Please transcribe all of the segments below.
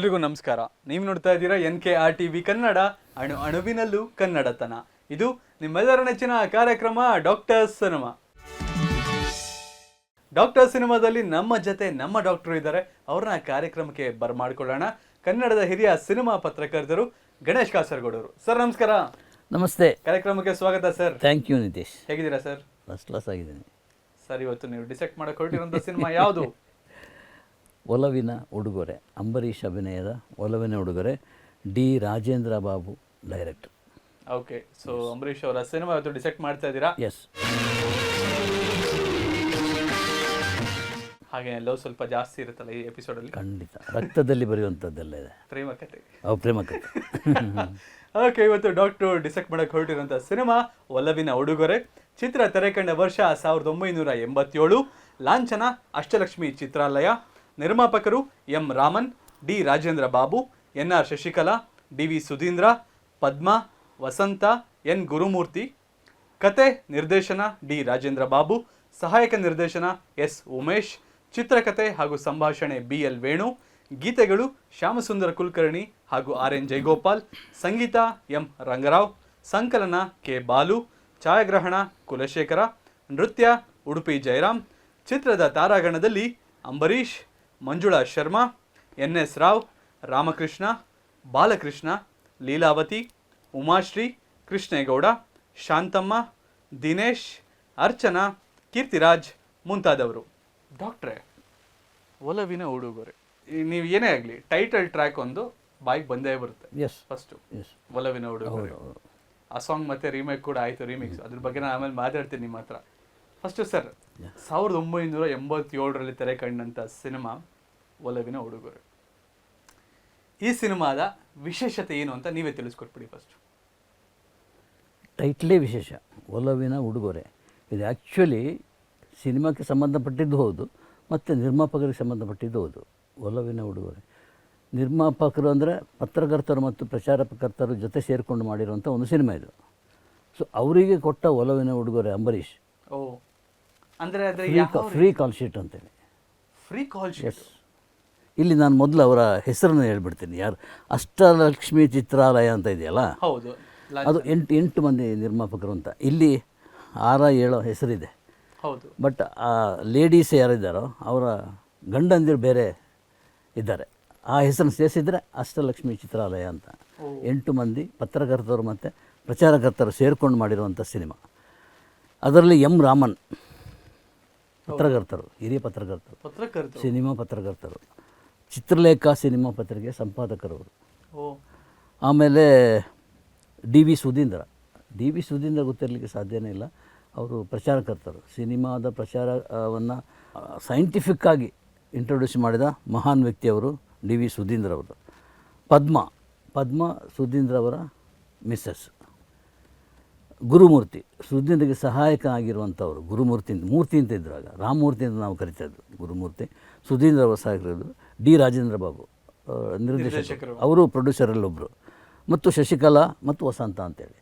ಎಲ್ರಿಗೂ ನಮಸ್ಕಾರ. ನೀವು ನೋಡ್ತಾ ಇದ್ದೀರಾ N K R T V Kannada ಅಣು ಅಣುವಿನಲ್ಲೂ ಕನ್ನಡತನ. ಇದು ನಿಮ್ಮೆಲ್ಲರ ನೆಚ್ಚಿನ ಕಾರ್ಯಕ್ರಮ ಡಾಕ್ಟರ್ ಸಿನಿಮಾ. ಡಾಕ್ಟರ್ ಸಿನಿಮಾದಲ್ಲಿ ನಮ್ಮ ಜೊತೆ ನಮ್ಮ ಡಾಕ್ಟರ್ ಇದ್ದಾರೆ. ಅವ್ರನ್ನ ಕಾರ್ಯಕ್ರಮಕ್ಕೆ ಬರ್ಮಾಡ್ಕೊಳ್ಳೋಣ ಕನ್ನಡದ ಹಿರಿಯ ಸಿನಿಮಾ ಪತ್ರಕರ್ತರು ಗಣೇಶ್ ಕಾಸರಗೌಡರು ಸರ್ ನಮಸ್ಕಾರ. ನಮಸ್ತೆ. ಕಾರ್ಯಕ್ರಮಕ್ಕೆ ಸ್ವಾಗತ ಸರ್. ಥ್ಯಾಂಕ್ ಯು ನಿತೀಶ್ ಹೇಗಿದ್ದೀರಾ ಸರ್? ಫಸ್ಟ್ ಕ್ಲಾಸ್ ಆಗಿದ್ದೀನಿ. ಸರ್ ಇವತ್ತು ನೀವು ಡಿಸೆಕ್ಟ್ ಮಾಡಕ್ಕೆ ಹೊರಟಿರುವಂಥ ಸಿನಿಮಾ ಯಾವುದು? ಒಲವಿನ ಉಡುಗೊರೆ ಅಂಬರೀಷ್ ಅಭಿನಯದ Olavina Udugore D Rajendra Babu director. Okay so Ambareesh ಅವರ ಸಿನಿಮಾ ಇವತ್ತು ಡಿಸೆಕ್ಟ್ ಮಾಡ್ತಾ ಇದ್ದೀರಾ? ಎಸ್ ಹಾಗೆ ಲವ್ ಸ್ವಲ್ಪ ಜಾಸ್ತಿ ಇರುತ್ತಲ್ಲ ಈ ಎಪಿಸೋಡ್ ಅಲ್ಲಿ ಖಂಡಿತ. ರಕ್ತದಲ್ಲಿ ಬರೆಯುವಂಥದ್ದೆಲ್ಲ ಇದೆ. ಪ್ರೇಮ ಕತೆ. ಅವು ಪ್ರೇಮ ಕತೆ. ಓಕೆ ಇವತ್ತು ಡಾಕ್ಟರ್ ಡಿಸೆಕ್ಟ್ ಮಾಡಕ್ಕೆ ಹೊರಟಿರುವಂತ ಸಿನಿಮಾ ಒಲವಿನ ಉಡುಗೊರೆ ಚಿತ್ರ ತೆರೆ ಕಂಡ ವರ್ಷ ಸಾವಿರದ ಒಂಬೈನೂರ ಎಂಬತ್ತೇಳು ಲಾಂಛನ ಅಷ್ಟಲಕ್ಷ್ಮಿ ಚಿತ್ರಾಲಯ ನಿರ್ಮಾಪಕರು M Raman, D Rajendra Babu, N R Shashikala, D V Sudheendra, Padma, Vasantha, N Gurumurthy. ಕತೆ ನಿರ್ದೇಶನ ಡಿ ರಾಜೇಂದ್ರ ಬಾಬು, ಸಹಾಯಕ ನಿರ್ದೇಶನ ಎಸ್ ಉಮೇಶ್ ಚಿತ್ರಕಥೆ ಹಾಗೂ ಸಂಭಾಷಣೆ ಬಿ ಎಲ್ ವೇಣು, ಗೀತೆಗಳು ಶ್ಯಾಮಸುಂದರ ಕುಲಕರ್ಣಿ ಹಾಗೂ ಆರ್ ಎನ್ ಜಯಗೋಪಾಲ್, ಸಂಗೀತ ಎಂ ರಂಗರಾವ್, ಸಂಕಲನ ಕೆ ಬಾಲು, ಛಾಯಾಗ್ರಹಣ ಕುಲಶೇಖರ, ನೃತ್ಯ ಉಡುಪಿ ಜಯರಾಮ್, ಚಿತ್ರದ ತಾರಾಗಣದಲ್ಲಿ ಅಂಬರೀಷ್ ಮಂಜುಳಾ ಶರ್ಮಾ ಎನ್ ಎಸ್ ರಾವ್ ರಾಮಕೃಷ್ಣ ಬಾಲಕೃಷ್ಣ ಲೀಲಾವತಿ ಉಮಾಶ್ರೀ ಕೃಷ್ಣೇಗೌಡ ಶಾಂತಮ್ಮ ದಿನೇಶ್ ಅರ್ಚನಾ ಕೀರ್ತಿರಾಜ್ ಮುಂತಾದವರು. ಡಾಕ್ಟ್ರೇ ಒಲವಿನ ಉಡುಗೊರೆ. ನೀವು ಏನೇ ಆಗಲಿ ಟೈಟಲ್ ಟ್ರ್ಯಾಕ್ ಒಂದು ಬಾಯ್ಗೆ ಬಂದೇ ಬರುತ್ತೆ. ಎಸ್ ಫಸ್ಟು ಎಸ್ ಒಲವಿನ ಉಡುಗೊರೆ. ಆ ಸಾಂಗ್ ಮತ್ತೆ ರೀಮೇಕ್ ಕೂಡ ಆಯಿತು ರೀಮಿಕ್ಸ್ ಅದ್ರ ಬಗ್ಗೆ ನಾನು ಆಮೇಲೆ ಮಾತಾಡ್ತೀನಿ ನಿಮ್ಮ ಹತ್ರ. ಫಸ್ಟು ಸರ್ ಸಾವಿರದ ಒಂಬೈನೂರ ಎಂಬತ್ತೇಳರಲ್ಲಿ ತೆರೆ ಕಂಡಂಥ ಸಿನಿಮಾ ಒಲವಿನ ಉಡುಗೊರೆ. ಈ ಸಿನಿಮಾದ ವಿಶೇಷತೆ ಏನು ಅಂತ ನೀವೇ ತಿಳಿಸ್ಕೊಟ್ಬಿಡಿ ಫಸ್ಟ್ ಟೈಟ್ಲೇ ವಿಶೇಷ ಒಲವಿನ ಉಡುಗೊರೆ. ಇದು ಆ್ಯಕ್ಚುಲಿ ಸಿನಿಮಾಕ್ಕೆ ಸಂಬಂಧಪಟ್ಟಿದ್ದು ಹೌದು ಮತ್ತು ನಿರ್ಮಾಪಕರಿಗೆ ಸಂಬಂಧಪಟ್ಟಿದ್ದು ಹೌದು ಒಲವಿನ ಉಡುಗೊರೆ. ನಿರ್ಮಾಪಕರು ಅಂದರೆ ಪತ್ರಕರ್ತರು ಮತ್ತು ಪ್ರಚಾರಕರ್ತರು ಜೊತೆ ಸೇರಿಕೊಂಡು ಮಾಡಿರುವಂಥ ಒಂದು ಸಿನಿಮಾ ಇದು. ಸೊ ಅವರಿಗೆ ಕೊಟ್ಟ ಒಲವಿನ ಉಡುಗೊರೆ ಅಂಬರೀಷ್. ಓ ಅಂದ್ರೆ ಅದು ಫ್ರೀ ಫ್ರೀ ಕಾಲ್ ಶೀಟ್ ಅಂತೇಳಿ. ಫ್ರೀ ಕಾಲ್ ಶೀಟ್ ಇಲ್ಲಿ ನಾನು ಮೊದಲು ಅವರ ಹೆಸರನ್ನು ಹೇಳ್ಬಿಡ್ತೀನಿ. ಯಾರು? ಅಷ್ಟಲಕ್ಷ್ಮಿ ಚಿತ್ರಾಲಯ ಅಂತ ಇದೆಯಲ್ಲ? ಹೌದು. ಅದು ಎಂಟು ಎಂಟು ಮಂದಿ ನಿರ್ಮಾಪಕರು ಅಂತ. ಇಲ್ಲಿ ಆರ ಏಳೋ ಹೆಸರಿದೆ. ಹೌದು. ಬಟ್ ಆ ಲೇಡೀಸ್ ಯಾರಿದ್ದಾರೋ ಅವರ ಗಂಡಂದಿರು ಬೇರೆ ಇದ್ದಾರೆ. ಆ ಹೆಸರನ್ನು ಸೇರಿಸಿದರೆ ಅಷ್ಟಲಕ್ಷ್ಮಿ ಚಿತ್ರಾಲಯ ಅಂತ. ಎಂಟು ಮಂದಿ ಪತ್ರಕರ್ತರು ಮತ್ತು ಪ್ರಚಾರಕರ್ತರು ಸೇರಿಕೊಂಡು ಮಾಡಿರುವಂಥ ಸಿನಿಮಾ. ಅದರಲ್ಲಿ ಎಂ ರಾಮನ್ ಪತ್ರಕರ್ತರು ಹಿರಿಯ ಪತ್ರಕರ್ತರು ಪತ್ರಕರ್ತರು. ಸಿನಿಮಾ ಪತ್ರಕರ್ತರು ಚಿತ್ರಲೇಖ ಸಿನಿಮಾ ಪತ್ರಿಕೆ ಸಂಪಾದಕರು ಅವರು. ಓ. ಆಮೇಲೆ D V Sudheendra. D V Sudheendra ಗೊತ್ತಿರಲಿಕ್ಕೆ ಸಾಧ್ಯನೇ ಇಲ್ಲ. ಅವರು ಪ್ರಚಾರಕರ್ತರು. ಸಿನಿಮಾದ ಪ್ರಚಾರವನ್ನು ಸೈಂಟಿಫಿಕ್ ಆಗಿ ಇಂಟ್ರೊಡ್ಯೂಸ್ ಮಾಡಿದ ಮಹಾನ್ ವ್ಯಕ್ತಿಯವರು ಡಿ ವಿ ಸುಧೀಂದ್ರ ಅವರು. ಪದ್ಮ ಪದ್ಮ ಸುಧೀಂದ್ರ ಅವರ ಮಿಸ್ಸಸ್ ಗುರುಮೂರ್ತಿ ಸುಧೀಂದ್ರಿಗೆ ಸಹಾಯಕ ಆಗಿರುವಂಥವ್ರು ಗುರುಮೂರ್ತಿ ಮೂರ್ತಿ ಅಂತ ಇದ್ರು ಆಗ. ರಾಮಮೂರ್ತಿ ಅಂತ ನಾವು ಕರಿತಾಯಿದ್ರು ಗುರುಮೂರ್ತಿ. ಸುಧೀಂದ್ರ ಸಹಾಯಕರು ಡಿ ರಾಜೇಂದ್ರ ಬಾಬು ನಿರ್ದೇಶಕರು. ಅವರು. ಪ್ರೊಡ್ಯೂಸರಲ್ಲೊಬ್ಬರು ಮತ್ತು ಶಶಿಕಲಾ ಮತ್ತು ವಸಂತ ಅಂತೇಳಿ.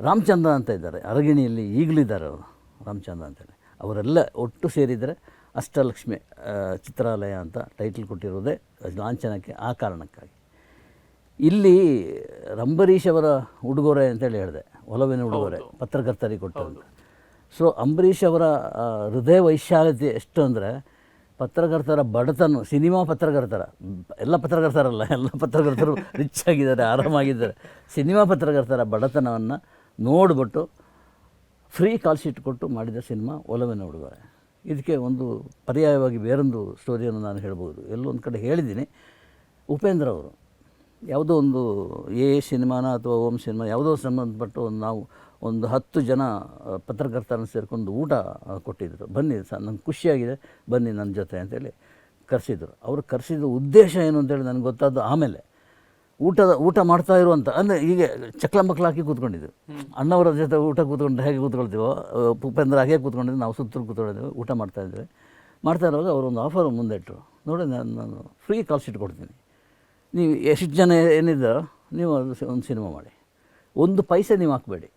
ರಾಮಚಂದ್ರ ಅಂತ ಇದ್ದಾರೆ ಅರಗಿಣಿಯಲ್ಲಿ ಈಗಲೂ ಇದ್ದಾರೆ ಅವರು ರಾಮಚಂದ್ರ ಅಂತೇಳಿ. ಅವರೆಲ್ಲ ಒಟ್ಟು ಸೇರಿದರೆ ಅಷ್ಟಲಕ್ಷ್ಮಿ ಚಿತ್ರಾಲಯ ಅಂತ ಟೈಟಲ್ ಕೊಟ್ಟಿರೋದೇ ಲಾಂಛನಕ್ಕೆ ಆ ಕಾರಣಕ್ಕಾಗಿ. ಇಲ್ಲಿ ರಂಬರೀಶ್ ಅವರ ಉಡುಗೊರೆ ಅಂತೇಳಿ ಹೇಳಿದೆ. ಒಲವಿನ ಉಡುಗೊರೆ ಪತ್ರಕರ್ತರಿಗೆ ಕೊಟ್ಟವರು ಸೊ ಅಂಬರೀಷ್ ಅವರ ಹೃದಯ ವೈಶಾಲ್ಯತೆ ಎಷ್ಟು ಅಂದರೆ ಪತ್ರಕರ್ತರ ಬಡತನ ಸಿನಿಮಾ ಪತ್ರಕರ್ತರ ಎಲ್ಲ ಪತ್ರಕರ್ತರಲ್ಲ ಎಲ್ಲ ಪತ್ರಕರ್ತರು ರಿಚ್ ಆಗಿದ್ದಾರೆ ಆರಾಮಾಗಿದ್ದಾರೆ ಸಿನಿಮಾ ಪತ್ರಕರ್ತರ ಬಡತನವನ್ನು ನೋಡಿಬಿಟ್ಟು ಫ್ರೀ ಕಾಲ್ ಶೀಟ್ ಕೊಟ್ಟು ಮಾಡಿದ ಸಿನಿಮಾ ಒಲವಿನ ಹುಡುಗರೆ ಇದಕ್ಕೆ ಒಂದು ಪರ್ಯಾಯವಾಗಿ ಬೇರೊಂದು ಸ್ಟೋರಿಯನ್ನು ನಾನು ಹೇಳ್ಬೋದು. ಎಲ್ಲೊಂದು ಕಡೆ ಹೇಳಿದ್ದೀನಿ. ಉಪೇಂದ್ರ ಅವರು ಯಾವುದೋ ಒಂದು ಎ ಸಿನಿಮಾನ ಅಥವಾ ಓಂ ಸಿನಿಮಾ ಯಾವುದೋ ಸಂಬಂಧಪಟ್ಟು ಒಂದು ನಾವು ಒಂದು ಹತ್ತು ಜನ ಪತ್ರಕರ್ತರನ್ನು ಸೇರಿಕೊಂಡು ಊಟ ಕೊಟ್ಟಿದ್ದರು ಬನ್ನಿ ಸ ನಂಗೆ ಖುಷಿಯಾಗಿದೆ. ಬನ್ನಿ ನನ್ನ ಜೊತೆ ಅಂತೇಳಿ ಕರೆಸಿದ್ರು. ಅವರು ಕರೆಸಿದ ಉದ್ದೇಶ ಏನು ಅಂತೇಳಿ ನನಗೆ ಗೊತ್ತಾದ್ದು ಆಮೇಲೆ. ಊಟದ ಊಟ ಮಾಡ್ತಾ ಇರುವಂಥ ಅಂದರೆ ಹೀಗೆ ಚಕ್ಲ ಮಕ್ಳು ಹಾಕಿ ಕೂತ್ಕೊಂಡಿದ್ದು ಅಣ್ಣವರ ಜೊತೆ ಊಟ ಕೂತ್ಕೊಂಡು ಹೇಗೆ ಕೂತ್ಕೊಳ್ತೀವೋ ಉಪೇಂದ್ರ ಹಾಗೆ ಕೂತ್ಕೊಂಡಿದ್ದೆ ನಾವು ಸುತ್ತಲೂ ಕೂತ್ಕೊಂಡಿದ್ದೆವು ಊಟ ಮಾಡ್ತಾ ಇದ್ದೇವೆ ಮಾಡ್ತಾ ಇರುವಾಗ ಅವರೊಂದು ಆಫರ್ ಮುಂದೆ ಇಟ್ಟರು ನೋಡಿ ನಾನು ನಾನು ಫ್ರೀ ಕಾಲ್ ಶೀಟ್ ಕೊಡ್ತೀನಿ. ನೀವು ಎಷ್ಟು ಜನ ಏನಿದ್ದಾರೋ ನೀವು ಅದು ಒಂದು ಸಿನಿಮಾ ಮಾಡಿ. ಒಂದು ಪೈಸೆ ನೀವು ಹಾಕಬೇಡಿ.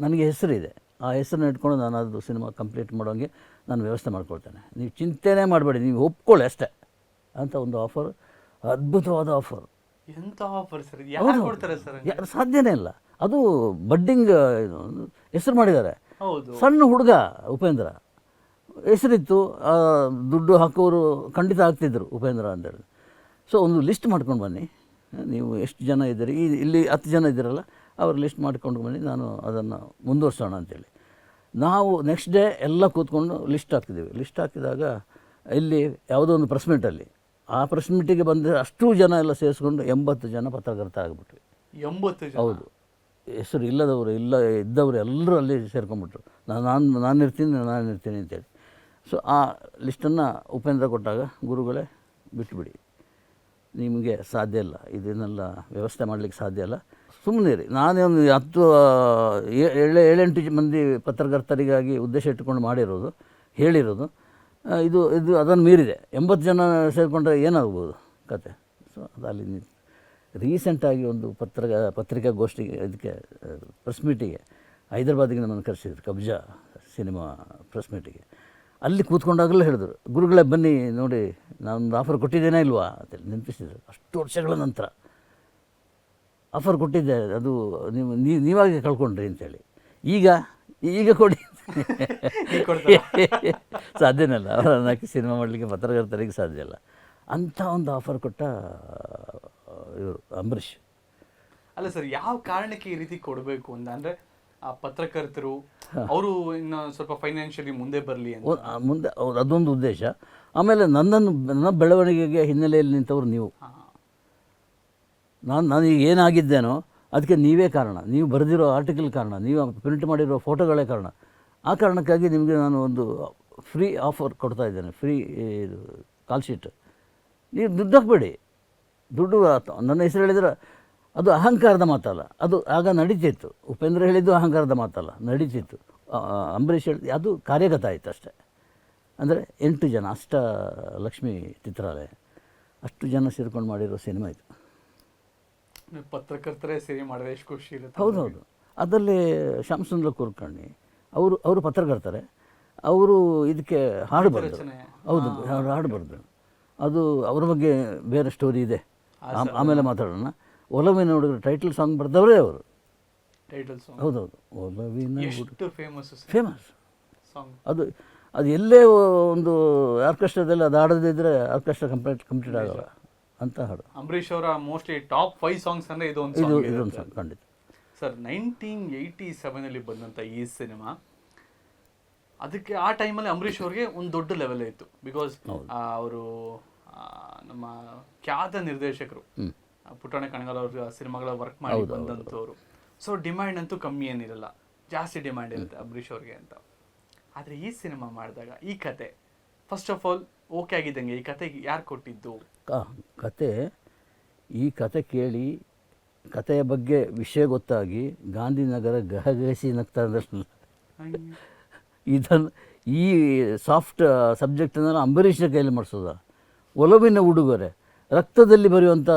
ನನಗೆ ಹೆಸರಿದೆ. ಆ ಹೆಸರನ್ನ ಇಟ್ಕೊಂಡು ನಾನು ಅದು ಸಿನಿಮಾ ಕಂಪ್ಲೀಟ್ ಮಾಡೋಂಗೆ ನಾನು ವ್ಯವಸ್ಥೆ ಮಾಡ್ಕೊಳ್ತೇನೆ. ನೀವು ಚಿಂತೆನೇ ಮಾಡಬೇಡಿ. ನೀವು ಒಪ್ಕೊಳ್ಳಿ ಅಷ್ಟೇ. ಅಂತ ಒಂದು ಆಫರ್ ಅದ್ಭುತವಾದ ಆಫರ್ ಎಂಥ ಆಫರ್ ಸರ್? ಯಾರು ಕೊಡ್ತಾರೆ ಸರ್ ಯಾರು ಸಾಧ್ಯನೇ ಇಲ್ಲ. ಅದು ಬಡ್ಡಿಂಗ್ ಹೆಸರು ಮಾಡಿದ್ದಾರೆ. ಸಣ್ಣ ಹುಡುಗ ಉಪೇಂದ್ರ. ಹೆಸರಿತ್ತು. ದುಡ್ಡು ಹಾಕೋರು ಖಂಡಿತ ಆಗ್ತಿದ್ರು ಉಪೇಂದ್ರ ಅಂತೇಳಿ ಸೊ ಒಂದು ಲಿಸ್ಟ್ ಮಾಡ್ಕೊಂಡು ಬನ್ನಿ. ನೀವು ಎಷ್ಟು ಜನ ಇದ್ದೀರಿ? ಈ ಇಲ್ಲಿ ಹತ್ತು ಜನ ಇದ್ದೀರಲ್ಲ ಅವ್ರ ಲಿಸ್ಟ್ ಮಾಡ್ಕೊಂಡು ಬನ್ನಿ ನಾನು ಅದನ್ನು ಮುಂದುವರ್ಸೋಣ ಅಂತೇಳಿ. ನಾವು ನೆಕ್ಸ್ಟ್ ಡೇ ಎಲ್ಲ ಕೂತ್ಕೊಂಡು ಲಿಸ್ಟ್ ಹಾಕಿದ್ದೀವಿ. ಲಿಸ್ಟ್ ಹಾಕಿದಾಗ ಇಲ್ಲಿ ಯಾವುದೋ ಒಂದು ಪ್ರೆಸ್ ಮೀಟಲ್ಲಿ ಆ ಪ್ರೆಸ್ ಮೀಟಿಗೆ ಬಂದ ಅಷ್ಟು ಜನ ಎಲ್ಲ ಸೇರಿಸ್ಕೊಂಡು ಎಂಬತ್ತು ಜನ ಪತ್ರಕರ್ತ ಆಗಿಬಿಟ್ವಿ. ಎಂಬತ್ತು ಹೌದು. ಹೆಸರು ಇಲ್ಲದವರು ಇಲ್ಲ ಇದ್ದವರು ಎಲ್ಲರೂ ಅಲ್ಲಿ ಸೇರ್ಕೊಂಡ್ಬಿಟ್ರು. ನಾನು ನಾನು ನಾನು ಇರ್ತೀನಿ ನಾನು ಇರ್ತೀನಿ ಅಂತೇಳಿ. ಸೊ ಆ ಲಿಸ್ಟನ್ನು ಉಪೇಂದ್ರ ಕೊಟ್ಟಾಗ ಗುರುಗಳೇ ಬಿಟ್ಬಿಡಿ. ನಿಮಗೆ ಸಾಧ್ಯ ಇಲ್ಲ. ಇದನ್ನೆಲ್ಲ ವ್ಯವಸ್ಥೆ ಮಾಡಲಿಕ್ಕೆ ಸಾಧ್ಯ ಇಲ್ಲ. ಸುಮ್ಮನೆ ರೀ ನಾನೇ ಒಂದು ಹತ್ತು ಏಳು ಏಳೆ, ಏಳೆಂಟು ಮಂದಿ ಪತ್ರಕರ್ತರಿಗಾಗಿ ಉದ್ದೇಶ ಇಟ್ಟುಕೊಂಡು ಮಾಡಿರೋದು, ಹೇಳಿರೋದು. ಇದು ಇದು ಅದನ್ನು ಮೀರಿದೆ. ಎಂಬತ್ತು ಜನ ಸೇರಿಕೊಂಡ್ರೆ ಏನಾಗ್ಬೋದು ಕತೆ? ಸೊ, ಅದಲ್ಲಿ ರೀಸೆಂಟಾಗಿ ಒಂದು ಪತ್ರ ಪತ್ರಿಕಾಗೋಷ್ಠಿಗೆ, ಇದಕ್ಕೆ ಪ್ರೆಸ್ ಮೀಟಿಗೆ, ಹೈದರಾಬಾದಿಗೆ ನಮ್ಮನ್ನು ಕರೆಸಿದ್ರು ಕಬ್ಜಾ ಸಿನಿಮಾ ಪ್ರೆಸ್ ಮೀಟಿಗೆ. ಅಲ್ಲಿ ಕೂತ್ಕೊಂಡಾಗಲೂ ಹೇಳಿದ್ರು ಗುರುಗಳೇ ಬನ್ನಿ ನೋಡಿ ನಾನೊಂದು ಆಫರ್ ಕೊಟ್ಟಿದ್ದೇನೆ ಇಲ್ವಾ? ಅಂತೇಳಿ ನೆನಪಿಸಿದ್ರು. ಅಷ್ಟು ವರ್ಷಗಳ ನಂತರ ಆಫರ್ ಕೊಟ್ಟಿದ್ದೆ ಅದು ನೀವು ನೀವು ನೀವಾಗೆ ಕಳ್ಕೊಂಡ್ರಿ ಅಂತೇಳಿ ಈಗ ಈಗ ಕೊಡಿ. ಸಾಧ್ಯನಲ್ಲ ಅವರನ್ನ ಹಾಕಿ ಸಿನಿಮಾ ಮಾಡಲಿಕ್ಕೆ ಪತ್ರಕರ್ತರಿಗೆ ಸಾಧ್ಯ ಇಲ್ಲ. ಅಂಥ ಒಂದು ಆಫರ್ ಕೊಟ್ಟ ಇವರು ಅಂಬರೀಷ್. ಅಲ್ಲ ಸರ್ ಯಾವ ಕಾರಣಕ್ಕೆ ಈ ರೀತಿ ಕೊಡಬೇಕು ಅಂತ? ಅಂದ್ರೆ ಪತ್ರಕರ್ತರು ಅವರು ಇನ್ನು ಸ್ವಲ್ಪ ಫೈನಾನ್ಷಿಯಲಿ ಮುಂದೆ ಬರಲಿ ಮುಂದೆ ಅದೊಂದು ಉದ್ದೇಶ. ಆಮೇಲೆ ನನ್ನನ್ನು ನನ್ನ ಬೆಳವಣಿಗೆಗೆ ಹಿನ್ನೆಲೆಯಲ್ಲಿ ನಿಂತವರು ನೀವು. ನಾನು ನಾನು ಈಗ ಏನಾಗಿದ್ದೇನೋ ಅದಕ್ಕೆ ನೀವೇ ಕಾರಣ. ನೀವು ಬರೆದಿರೋ ಆರ್ಟಿಕಲ್ ಕಾರಣ ನೀವು ಪ್ರಿಂಟ್ ಮಾಡಿರೋ ಫೋಟೋಗಳೇ ಕಾರಣ. ಆ ಕಾರಣಕ್ಕಾಗಿ ನಿಮಗೆ ನಾನು ಒಂದು ಫ್ರೀ ಆಫರ್ ಕೊಡ್ತಾ ಇದ್ದೇನೆ ಫ್ರೀ ಇದು ಕಾಲ್ ಶೀಟ್ ನೀವು ದುಡ್ಡು ಹಾಕಬೇಡಿ. ದುಡ್ಡು ನನ್ನ ಹೆಸರು ಹೇಳಿದ್ರೆ ಅದು ಅಹಂಕಾರದ ಮಾತಲ್ಲ. ಅದು ಆಗ ನಡೀತಿತ್ತು. ಉಪೇಂದ್ರ ಹೇಳಿದ್ದು ಅಹಂಕಾರದ ಮಾತಲ್ಲ. ನಡೀತಿತ್ತು. ಅಂಬರೀಷ್ ಹೇಳಿದ್ದು ಅದು ಕಾರ್ಯಗತ ಆಯಿತು ಅಷ್ಟೇ. ಅಂದರೆ ಎಂಟು ಜನ ಅಷ್ಟ ಲಕ್ಷ್ಮಿ ಚಿತ್ರಾಲಯ. ಅಷ್ಟು ಜನ ಸೇರ್ಕೊಂಡು ಮಾಡಿರೋ ಸಿನಿಮಾ ಇದು. ಪತ್ರಕರ್ತರೇ ಸೇರಿ ಮಾಡಿದ್ರೆ ಎಷ್ಟು ಖುಷಿ ಇರುತ್ತೆ ಹೌದು ಹೌದು ಅದರಲ್ಲಿ ಶ್ಯಾಮಸುಂದರ ಕುರ್ಕರ್ಣಿ ಅವರು ಅವರು ಪತ್ರಕರ್ತಾರೆ. ಅವರು ಇದಕ್ಕೆ ಹಾಡು ಬರೆದರು. ಹೌದು ಹಾಡು ಹಾಡು ಬರೆದರು. ಅದು ಅವ್ರ ಬಗ್ಗೆ ಬೇರೆ ಸ್ಟೋರಿ ಇದೆ. ಆಮೇಲೆ ಮಾತಾಡೋಣ. ಒಲವಿನ ಹುಡುಗರು ಟೈಟಲ್ ಸಾಂಗ್ ಬರೆದವರೇ ಅವರು. ಟೈಟಲ್ ಸಾಂಗ್ ಹೌದೌದು. ಒಲವಿನ ಫೇಮಸ್ ಫೇಮಸ್ ಸಾಂಗ್ ಅದು ಅದು ಎಲ್ಲೇ ಒಂದು ಆರ್ಕೆಸ್ಟ್ರಾದಲ್ಲಿ ಅದು ಹಾಡದಿದ್ರೆ ಆರ್ಕೆಸ್ಟ್ರಾ ಕಂಪ್ಲೀಟ್ ಕಂಪ್ಲೀಟ್ ಆಗಲ್ಲ. ಅಂತ ಹಾಡು. ಅಂಬರೀಷ್ ಅವರ ಮೋಸ್ಟ್ಲಿ ಟಾಪ್ ಫೈವ್ ಸಾಂಗ್ಸ್ ಅಂದ್ರೆ ಇದು ಒಂದು ಇದು ಇದೊಂದು ಸಾಂಗ್ ಖಂಡಿತ. ಸರ್ ನೈನ್ಟೀನ್ ಏಯ್ಟಿ ಸೆವೆನಲ್ಲಿ ಬಂದಂಥ ಈ ಸಿನಿಮಾ ಅದಕ್ಕೆ ಆ ಟೈಮಲ್ಲಿ ಅಂಬರೀಷ್ ಅವ್ರಿಗೆ ಒಂದು ದೊಡ್ಡ ಲೆವೆಲ್ ಇತ್ತು. ಬಿಕಾಸ್ ಅವರು ನಮ್ಮ ಖ್ಯಾತ ನಿರ್ದೇಶಕರು. ಆ, ಕಣಗಾಲ ಅವ್ರ ಸಿನಿಮಾಗಳ ವರ್ಕ್ ಮಾಡಿ ಬಂದಂಥವ್ರು ಸೊ ಡಿಮ್ಯಾಂಡ್ ಅಂತೂ ಕಮ್ಮಿ ಏನಿರಲ್ಲ. ಜಾಸ್ತಿ ಡಿಮ್ಯಾಂಡ್ ಇರುತ್ತೆ ಅಂಬರೀಷ್ ಅವ್ರಿಗೆ ಅಂತ. ಆದರೆ ಈ ಸಿನಿಮಾ ಮಾಡಿದಾಗ ಈ ಕತೆ ಫಸ್ಟ್ ಆಫ್ ಆಲ್ ಓಕೆ ಆಗಿದ್ದಂಗೆ ಈ ಕತೆ ಯಾರು ಕೊಟ್ಟಿದ್ದು? ಕತೆ ಈ ಕತೆ ಕೇಳಿ ಕತೆಯ ಬಗ್ಗೆ ವಿಷಯ ಗೊತ್ತಾಗಿ ಗಾಂಧಿನಗರ ಗಹಗಹಿಸಿ ನಗ್ತಾ ಇದ್ರಲ್ಲ ಇದನ್ನು ಈ ಸಾಫ್ಟ್ ಸಬ್ಜೆಕ್ಟನ್ನು ಅಂಬರೀಷನ ಕೈಯಲ್ಲಿ ಮಾಡಿಸೋದ? ಒಲವಿನ ಉಡುಗೊರೆ. ರಕ್ತದಲ್ಲಿ ಬರೆಯುವಂಥ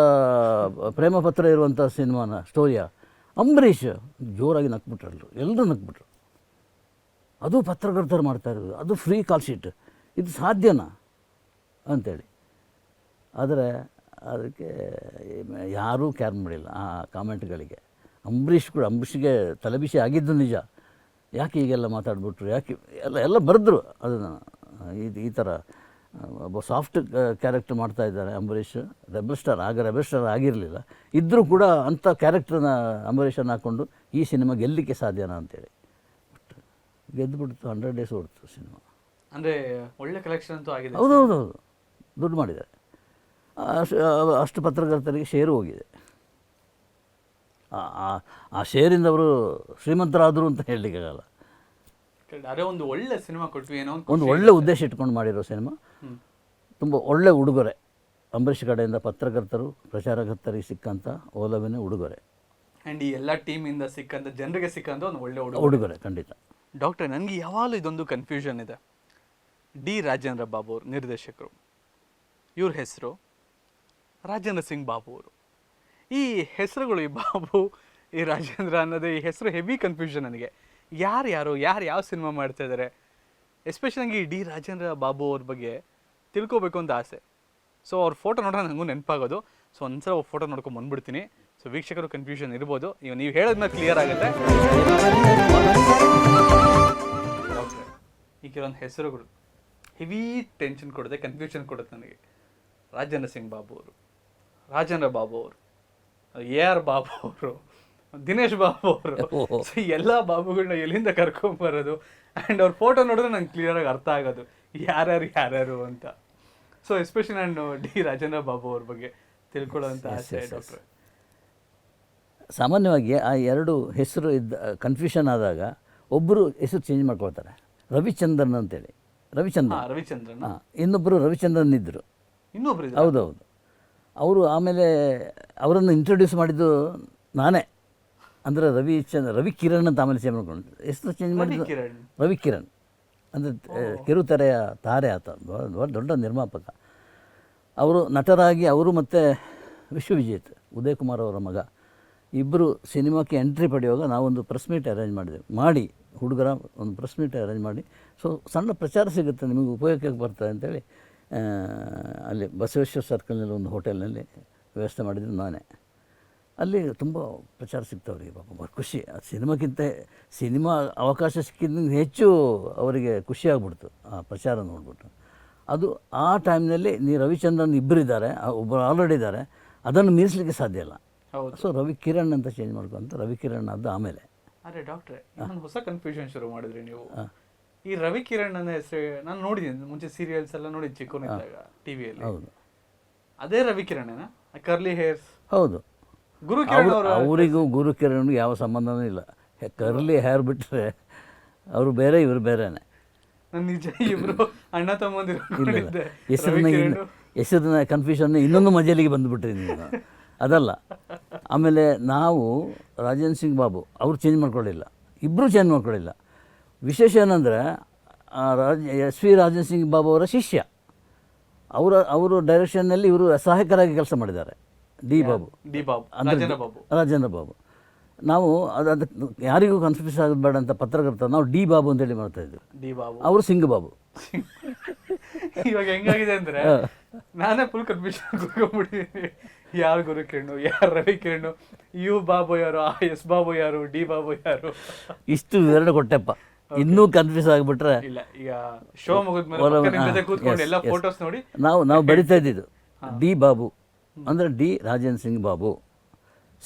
ಪ್ರೇಮ ಪತ್ರ ಇರುವಂಥ ಸಿನಿಮಾನ ಸ್ಟೋರಿಯ ಅಂಬರೀಷ್ ಜೋರಾಗಿ ನಕ್ಬಿಟ್ರಲ್ರು. ಎಲ್ಲರೂ ನಕ್ಬಿಟ್ರು. ಅದು ಪತ್ರಕರ್ತರು ಮಾಡ್ತಾ ಇರೋದು. ಅದು ಫ್ರೀ ಕಾಲ್ ಶೀಟ್ ಇದು ಸಾಧ್ಯನಾ? ಅಂತೇಳಿ. ಆದರೆ ಅದಕ್ಕೆ ಯಾರೂ ಕ್ಯಾರ್ ಮಾಡಿಲ್ಲ ಆ ಕಾಮೆಂಟ್ಗಳಿಗೆ ಅಂಬರೀಷ್ ಕೂಡ, ಅಂಬರೀಷ್ಗೆ ತಲೆಬಿಸಿ ಆಗಿದ್ದು ನಿಜ. ಯಾಕೆ ಈಗೆಲ್ಲ ಮಾತಾಡ್ಬಿಟ್ರು? ಯಾಕೆ ಎಲ್ಲ ಎಲ್ಲ ಬರೆದ್ರು ಅದನ್ನು. ಈ ಈ ಥರ ಒಬ್ಬ ಸಾಫ್ಟ್ ಕ್ಯಾರೆಕ್ಟರ್ ಮಾಡ್ತಾ ಇದ್ದಾರೆ ಅಂಬರೀಷ್. ರೆಬಲ್ ಸ್ಟಾರ್ ಆಗ ರೆಬಲ್ ಸ್ಟಾರ್ ಆಗಿರಲಿಲ್ಲ. ಇದ್ದರೂ ಕೂಡ ಅಂಥ ಕ್ಯಾರೆಕ್ಟರ್ನ ಅಂಬರೀಷನ್ನು ಹಾಕ್ಕೊಂಡು ಈ ಸಿನಿಮಾ ಗೆಲ್ಲಲಿಕ್ಕೆ ಸಾಧ್ಯನಾ ಅಂತೇಳಿ. ಬಟ್ ಗೆದ್ದುಬಿಡ್ತು ಹಂಡ್ರೆಡ್ ಡೇಸ್ ಓಡ್ತು ಸಿನಿಮಾ. ಅಂದರೆ ಒಳ್ಳೆ ಕಲೆಕ್ಷನ್ ಅಂತೂ ಆಗಿದೆ. ಹೌದು ಹೌದು. ಹೌದು ದುಡ್ಡು ಮಾಡಿದ್ದಾರೆ. ಅಷ್ಟು ಪತ್ರಕರ್ತರಿಗೆ ಷೇರು ಹೋಗಿದೆ. ಆ- ಶೇರಿಂದ ಅವರು ಶ್ರೀಮಂತರಾದರು ಅಂತ ಹೇಳಲಿಕ್ಕಾಗಲ್ಲ. ಅದೇ ಒಂದು ಒಳ್ಳೆ ಸಿನಿಮಾ ಕೊಟ್ವಿ ಏನೋ ಒಂದು ಒಂದು ಒಳ್ಳೆ ಉದ್ದೇಶ ಇಟ್ಕೊಂಡು ಮಾಡಿರೋ ಸಿನಿಮಾ. ತುಂಬ ಒಳ್ಳೆ ಉಡುಗೊರೆ. ಅಂಬರೀಷ್ ಕಡೆಯಿಂದ ಪತ್ರಕರ್ತರು ಪ್ರಚಾರಕರ್ತರಿಗೆ ಸಿಕ್ಕಂಥ ಒಲವಿನ ಉಡುಗೊರೆ. ಆ್ಯಂಡ್ ಈ ಎಲ್ಲ ಟೀಮಿಂದ ಸಿಕ್ಕಂಥ ಜನರಿಗೆ ಸಿಕ್ಕಂಥ ಒಂದು ಒಳ್ಳೆ ಉಡುಗೊರೆ. ಉಡುಗೊರೆ ಖಂಡಿತ. ಡಾಕ್ಟರ್ ನನಗೆ ಯಾವಾಗಲೂ ಇದೊಂದು ಕನ್ಫ್ಯೂಷನ್ ಇದೆ. ಡಿ ರಾಜೇಂದ್ರ ಬಾಬು ಅವರು ನಿರ್ದೇಶಕರು. ಇವ್ರ ಹೆಸರು ರಾಜೇಂದ್ರ ಸಿಂಗ್ ಬಾಬು ಅವರು. ಈ ಹೆಸರುಗಳು ಈ ಬಾಬು ಈ ರಾಜೇಂದ್ರ ಅನ್ನೋದು ಈ ಹೆಸರು ಹೆವಿ ಕನ್ಫ್ಯೂಷನ್ ನನಗೆ. ಯಾರು ಯಾರು ಯಾರು ಯಾವ ಸಿನಿಮಾ ಮಾಡ್ತಾ ಇದ್ದಾರೆ ಎಸ್ಪೆಷಲಿ ನನಗೆ ಈ ಡಿ ರಾಜೇಂದ್ರ ಬಾಬು ಅವ್ರ ಬಗ್ಗೆ ತಿಳ್ಕೊಬೇಕು ಅಂತ ಆಸೆ. ಸೊ ಅವ್ರ ಫೋಟೋ ನೋಡ್ರೆ ನನಗೂ ನೆನಪಾಗೋದು. ಸೊ ಒಂದ್ಸಲ ಫೋಟೋ ನೋಡ್ಕೊಂಡು ಬಂದ್ಬಿಡ್ತೀನಿ. ಸೊ ವೀಕ್ಷಕರು ಕನ್ಫ್ಯೂಷನ್ ಇರ್ಬೋದು. ಈಗ ನೀವು ಹೇಳೋದನ್ನ ಕ್ಲಿಯರ್ ಆಗುತ್ತೆ. ಈ ಕೆಲವೊಂದು ಹೆಸರುಗಳು. ಹೆವಿ ಟೆನ್ಷನ್ ಕೊಡುತ್ತೆ ಕನ್ಫ್ಯೂಷನ್ ಕೊಡುತ್ತೆ ನನಗೆ. ರಾಜೇಂದ್ರ ಸಿಂಗ್ ಬಾಬು ಅವರು. ರಾಜೇಂದ್ರ ಬಾಬು ಅವರು. ಎ ಆರ್ ಬಾಬು ಅವರು. ದಿನೇಶ್ ಬಾಬು ಅವರು. ಸೊ ಎಲ್ಲ ಬಾಬುಗಳನ್ನ ಎಲ್ಲಿಂದ ಕರ್ಕೊಂಬರೋದು? ಆ್ಯಂಡ್ ಅವ್ರ ಫೋಟೋ ನೋಡಿದ್ರೆ ನಂಗೆ ಕ್ಲಿಯರಾಗಿ ಅರ್ಥ ಆಗೋದು. ಯಾರ್ಯಾರು ಯಾರ್ಯಾರು ಅಂತ. ಸೊ ಎಸ್ಪೆಷಲಿ ನಾನು ಡಿ ರಾಜೇಂದ್ರ ಬಾಬು ಅವ್ರ ಬಗ್ಗೆ ತಿಳ್ಕೊಳ್ಳೋಂಥ ಆಸೆ ಡಾಕ್ಟ್ರೆ. ಸಾಮಾನ್ಯವಾಗಿ ಆ ಎರಡು ಹೆಸರು ಇದ್ದ ಕನ್ಫ್ಯೂಷನ್ ಆದಾಗ ಒಬ್ಬರು ಹೆಸರು ಚೇಂಜ್ ಮಾಡ್ಕೊಳ್ತಾರೆ. ರವಿಚಂದ್ರನ್ ಅಂತೇಳಿ. ರವಿಚಂದ್ರನ್. ರವಿಚಂದ್ರನ್. ಹಾಂ ಇನ್ನೊಬ್ಬರು ರವಿಚಂದ್ರನ್ ಇದ್ದರು ಇನ್ನೊಬ್ಬರು ಹೌದೌದು. ಅವರು ಆಮೇಲೆ ಅವರನ್ನು ಇಂಟ್ರೊಡ್ಯೂಸ್ ಮಾಡಿದ್ದು ನಾನೇ. ಅಂದರೆ ರವಿಚಂದ್ರ ರವಿ ಕಿರಣ್ ಅಂತ ಆಮೇಲೆ ಚೇಂಜ್ ಮಾಡ್ಕೊಂಡು ಹೆಸರು ಚೇಂಜ್ ಮಾಡಿದ್ದು ರವಿಕಿರಣ್. ರವಿ ಕಿರಣ್ ಅಂದರೆ ಕಿರುತೆರೆಯ ತಾರೆ ಆತ ದೊಡ್ಡ ನಿರ್ಮಾಪಕ. ಅವರು ನಟರಾಗಿ ಅವರು ಮತ್ತು ವಿಶ್ವವಿಜೇತ್ ಉದಯ್ ಕುಮಾರ್ ಅವರ ಮಗ. ಇಬ್ಬರು ಸಿನಿಮಾಕ್ಕೆ ಎಂಟ್ರಿ ಪಡೆಯುವಾಗ ನಾವೊಂದು ಪ್ರೆಸ್ ಮೀಟ್ ಅರೇಂಜ್ ಮಾಡಿದೆವು. ಮಾಡಿ ಹುಡುಗರ ಒಂದು ಪ್ರೆಸ್ ಮೀಟ್ ಅರೇಂಜ್ ಮಾಡಿ. ಸೊ ಸಣ್ಣ ಪ್ರಚಾರ ಸಿಗುತ್ತೆ ನಿಮಗೆ ಉಪಯೋಗಕ್ಕೆ ಬರ್ತದೆ ಅಂತೇಳಿ ಅಲ್ಲಿ ಬಸವೇಶ್ವರ ಸರ್ಕಲ್ನಲ್ಲಿ ಒಂದು ಹೋಟೆಲ್ನಲ್ಲಿ ವ್ಯವಸ್ಥೆ ಮಾಡಿದ್ದು ನಾನೇ. ಅಲ್ಲಿ ತುಂಬ ಪ್ರಚಾರ ಸಿಗ್ತಾವ್ರಿಗೆ ಪಾಪ ಖುಷಿ. ಆ ಸಿನಿಮಾಕ್ಕಿಂತ ಸಿನಿಮಾ ಅವಕಾಶ ಸಿಕ್ಕಿದ ಹೆಚ್ಚು ಅವರಿಗೆ ಖುಷಿ ಆಗ್ಬಿಡ್ತು ಆ ಪ್ರಚಾರ ನೋಡ್ಬಿಟ್ಟು. ಅದು ಆ ಟೈಮ್ನಲ್ಲಿ ನೀ ರವಿಚಂದ್ರನ್ ಇಬ್ಬರಿದ್ದಾರೆ ಒಬ್ಬರು ಆಲ್ರೆಡಿ ಇದ್ದಾರೆ ಅದನ್ನು ಮೀರಿಸಲಿಕ್ಕೆ ಸಾಧ್ಯ ಇಲ್ಲ. ಸೊ ರವಿ ಕಿರಣ್ ಅಂತ ಚೇಂಜ್ ಮಾಡ್ಕೊಂತ ರವಿ ಕಿರಣ್ ಅದು ಆಮೇಲೆ. ಅರೆ ಡಾಕ್ಟ್ರೆ ನಾನು ಹೊಸ ಕನ್ಫ್ಯೂಷನ್ ಶುರು ಮಾಡಿದ್ರಿ ನೀವು. ಈ ರವಿ ಕಿರಣ್ ಅನ್ನೋ ಹೆಸರು ನಾನು ನೋಡಿದ್ದೀನಿ ಮುಂಚೆ ಸೀರಿಯಲ್ಸ್ ಎಲ್ಲ ನೋಡಿದ್ದು ಚಿಕ್ಕವನಿದ್ದಾಗ ಟಿವಿಯಲ್ಲಿ ಹೌದು. ಅದೇ ರವಿ ಕಿರಣ್ ಕರ್ಲಿ ಹೇರ್ಸ್ ಹೌದು. ಗುರು ಕಿರಣ್ ಅವ್ರು ಅವರಿಗೂ ಗುರು ಕಿರಣ್ಗೂ ಯಾವ ಸಂಬಂಧನೂ ಇಲ್ಲ. ಕರ್ಲಿ ಹೇರ್ ಬಿಟ್ಟರೆ ಅವರು ಬೇರೆ ಇವರು ಬೇರೆನೆ. ನಾನು ನಿಜ ಇಬ್ರು ಅಣ್ಣ ತಮ್ಮಂದಿರು ಹೆಸರಿನ ಕನ್ಫ್ಯೂಷನ್ ಇನ್ನೊಂದು ಮಜಲಿಗೆ ಬಂದುಬಿಟ್ರಿ ನೀವು. ಅದಲ್ಲ. ಆಮೇಲೆ ನಾವು ರಾಜೇಂದ್ರ ಸಿಂಗ್ ಬಾಬು ಅವರು ಚೇಂಜ್ ಮಾಡ್ಕೊಳ್ಳಿಲ್ಲ. ಇಬ್ಬರು ಚೇಂಜ್ ಮಾಡ್ಕೊಳ್ಳಿಲ್ಲ. ವಿಶೇಷ ಏನಂದರೆ ರಾಜ ಎಸ್ ವಿ ರಾಜೇಂದ್ರ ಸಿಂಗ್ ಬಾಬು ಅವರ ಶಿಷ್ಯ. ಅವರ ಅವರು ಡೈರೆಕ್ಷನ್ನಲ್ಲಿ ಇವರು ಸಹಾಯಕರಾಗಿ ಕೆಲಸ ಮಾಡಿದ್ದಾರೆ. ಡಿ ಬಾಬು. ಡಿ ಬಾಬು ರಾಜೇಂದ್ರ ಬಾಬು. ರಾಜೇಂದ್ರ ಬಾಬು. ನಾವು ಅದು ಅದಕ್ಕೆ ಯಾರಿಗೂ ಕನ್ಫ್ಯೂಸ್ ಆಗೋದು ಬೇಡ ಅಂತ ಪತ್ರಕರ್ತ ನಾವು ಡಿ ಬಾಬು ಅಂತೇಳಿ ಮಾಡ್ತಾ ಇದ್ವಿ. ಡಿ ಬಾಬು. ಅವರು ಸಿಂಗ್ ಬಾಬು. ಇವಾಗ ಹೆಂಗಾಗಿದೆ ಅಂದ್ರೆ ನಾನೇ ಫುಲ್ ಕನ್ಫ್ಯೂಷನ್ ಕುತ್ಕೊಂಡ್ಬಿಟ್ಟಿದ್ದೀನಿ ಯಾರು ಗುರು ಕಿರಣ್ ಯಾರು ರವಿ ಕಿರಣ್ ಯು ಬಾಬು ಯಾರು ಆ ಎಸ್ ಬಾಬು ಯಾರು ಡಿ ಬಾಬು ಯಾರು? ಇಷ್ಟು ವಿವರಣೆ ಕೊಟ್ಟೆಪ್ಪ. ಇನ್ನೂ ಕನ್ಫ್ಯೂಸ್ ಆಗಿಬಿಟ್ರೆ ಇಲ್ಲ ಈಗ ಶೋ ಮುಗಿದ್ಮೇಲೆ ಕೂತ್ಕೊಂಡು ಎಲ್ಲ ಫೋಟೋಸ್ ನೋಡಿ. ನಾವು ನಾವು ಬರಿತಾ ಇದ್ದಿದ್ದು. ಡಿ ಬಾಬು. ಅಂದರೆ D Rajendra Singh Babu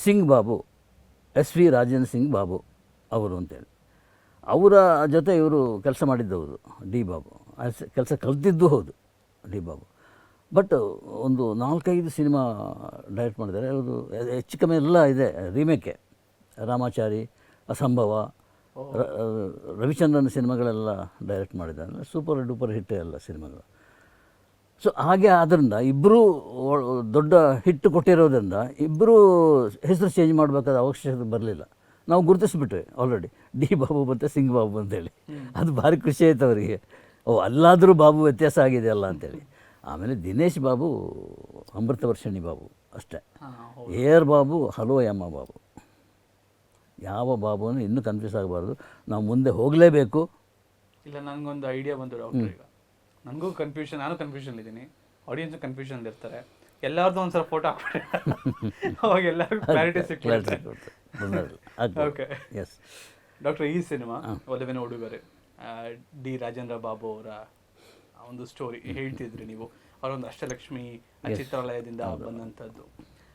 Singh Babu S V Rajendra Singh Babu ಅವರು ಅಂತೇಳಿ. ಅವರ ಜೊತೆ ಇವರು ಕೆಲಸ ಮಾಡಿದ್ದವರು ಡಿ ಬಾಬು. ಕೆಲಸ ಕಲ್ತಿದ್ದು ಹೌದು ಡಿ ಬಾಬು. ಬಟ್ ಒಂದು ನಾಲ್ಕೈದು ಸಿನಿಮಾ ಡೈರೆಕ್ಟ್ ಮಾಡಿದ್ದಾರೆ. ಅದು ಹೆಚ್ಚು ಕಮ್ಮಿ ಎಲ್ಲ ಇದೆ. ರೀಮೇಕೆ ರಾಮಾಚಾರಿ ಅಸಂಭವ ರವಿಚಂದ್ರನ್ ಸಿನಿಮಾಗಳೆಲ್ಲ ಡೈರೆಕ್ಟ್ ಮಾಡಿದ್ದಾರೆ. ಸೂಪರ್ ಡೂಪರ್ ಹಿಟ್ ಎಲ್ಲ ಸಿನಿಮಾಗಳು. ಸೊ ಹಾಗೆ ಆದ್ದರಿಂದ ಇಬ್ಬರು ದೊಡ್ಡ ಹಿಟ್ಟು ಕೊಟ್ಟಿರೋದ್ರಿಂದ ಇಬ್ಬರು ಹೆಸರು ಚೇಂಜ್ ಮಾಡಬೇಕಾದ ಅವಶ್ಯಕತೆ ಬರಲಿಲ್ಲ. ನಾವು ಗುರುತಿಸ್ಬಿಟ್ವಿ ಆಲ್ರೆಡಿ ಡಿ ಬಾಬು ಮತ್ತು ಸಿಂಗ್ ಬಾಬು ಅಂತೇಳಿ. ಅದು ಭಾರಿ ಖುಷಿ ಆಯ್ತು ಅವರಿಗೆ. ಓ ಅಲ್ಲಾದರೂ ಬಾಬು ವ್ಯತ್ಯಾಸ ಆಗಿದೆ ಅಲ್ಲ ಅಂತೇಳಿ. ಆಮೇಲೆ ದಿನೇಶ್ ಬಾಬು ಅಮೃತವರ್ಷಿಣಿ ಬಾಬು ಅಷ್ಟೇ. ಎ ಏರ್ ಬಾಬು ಹಲೋ ಯಮ್ಮ ಬಾಬು. ಯಾವ ಬಾಬುವನ್ನು ಇನ್ನೂ ಕನ್ಫ್ಯೂಸ್ ಆಗಬಾರ್ದು. ನಾವು ಮುಂದೆ ಹೋಗಲೇಬೇಕು. ಇಲ್ಲ ನನಗೊಂದು ಐಡಿಯಾ ಬಂತು ಡಾಕ್ಟರ್ ನನಗೂ ಕನ್ಫ್ಯೂಷನ್ ನಾನು ಕನ್ಫ್ಯೂಷನ್ ಇದ್ದೀನಿ. ಆಡಿಯನ್ಸ್ ಕನ್ಫ್ಯೂಷನ್ ಇರ್ತಾರೆ. ಎಲ್ಲಾರ್ದು ಒಂದ್ಸಲ ಫೋಟೋ ಹಾಕ್ಬಿಟ್ಟೆ ಅವಾಗ ಎಲ್ಲರಿಗೂ ಕ್ಲಾರಿಟಿ ಓಕೆ ಎಸ್ ಡಾಕ್ಟರ್ ಈ ಸಿನಿಮಾ ಒಲವಿನ ಉಡುಗೊರೆ. ಡಿ ರಾಜೇಂದ್ರ ಬಾಬು ಅವರ ಒಂದು ಸ್ಟೋರಿ ಹೇಳ್ತಿದ್ರಿ ನೀವು. ಅವರೊಂದು ಅಷ್ಟಲಕ್ಷ್ಮಿ ಚಿತ್ರಾಲಯದಿಂದ ಬಂದಂಥದ್ದು.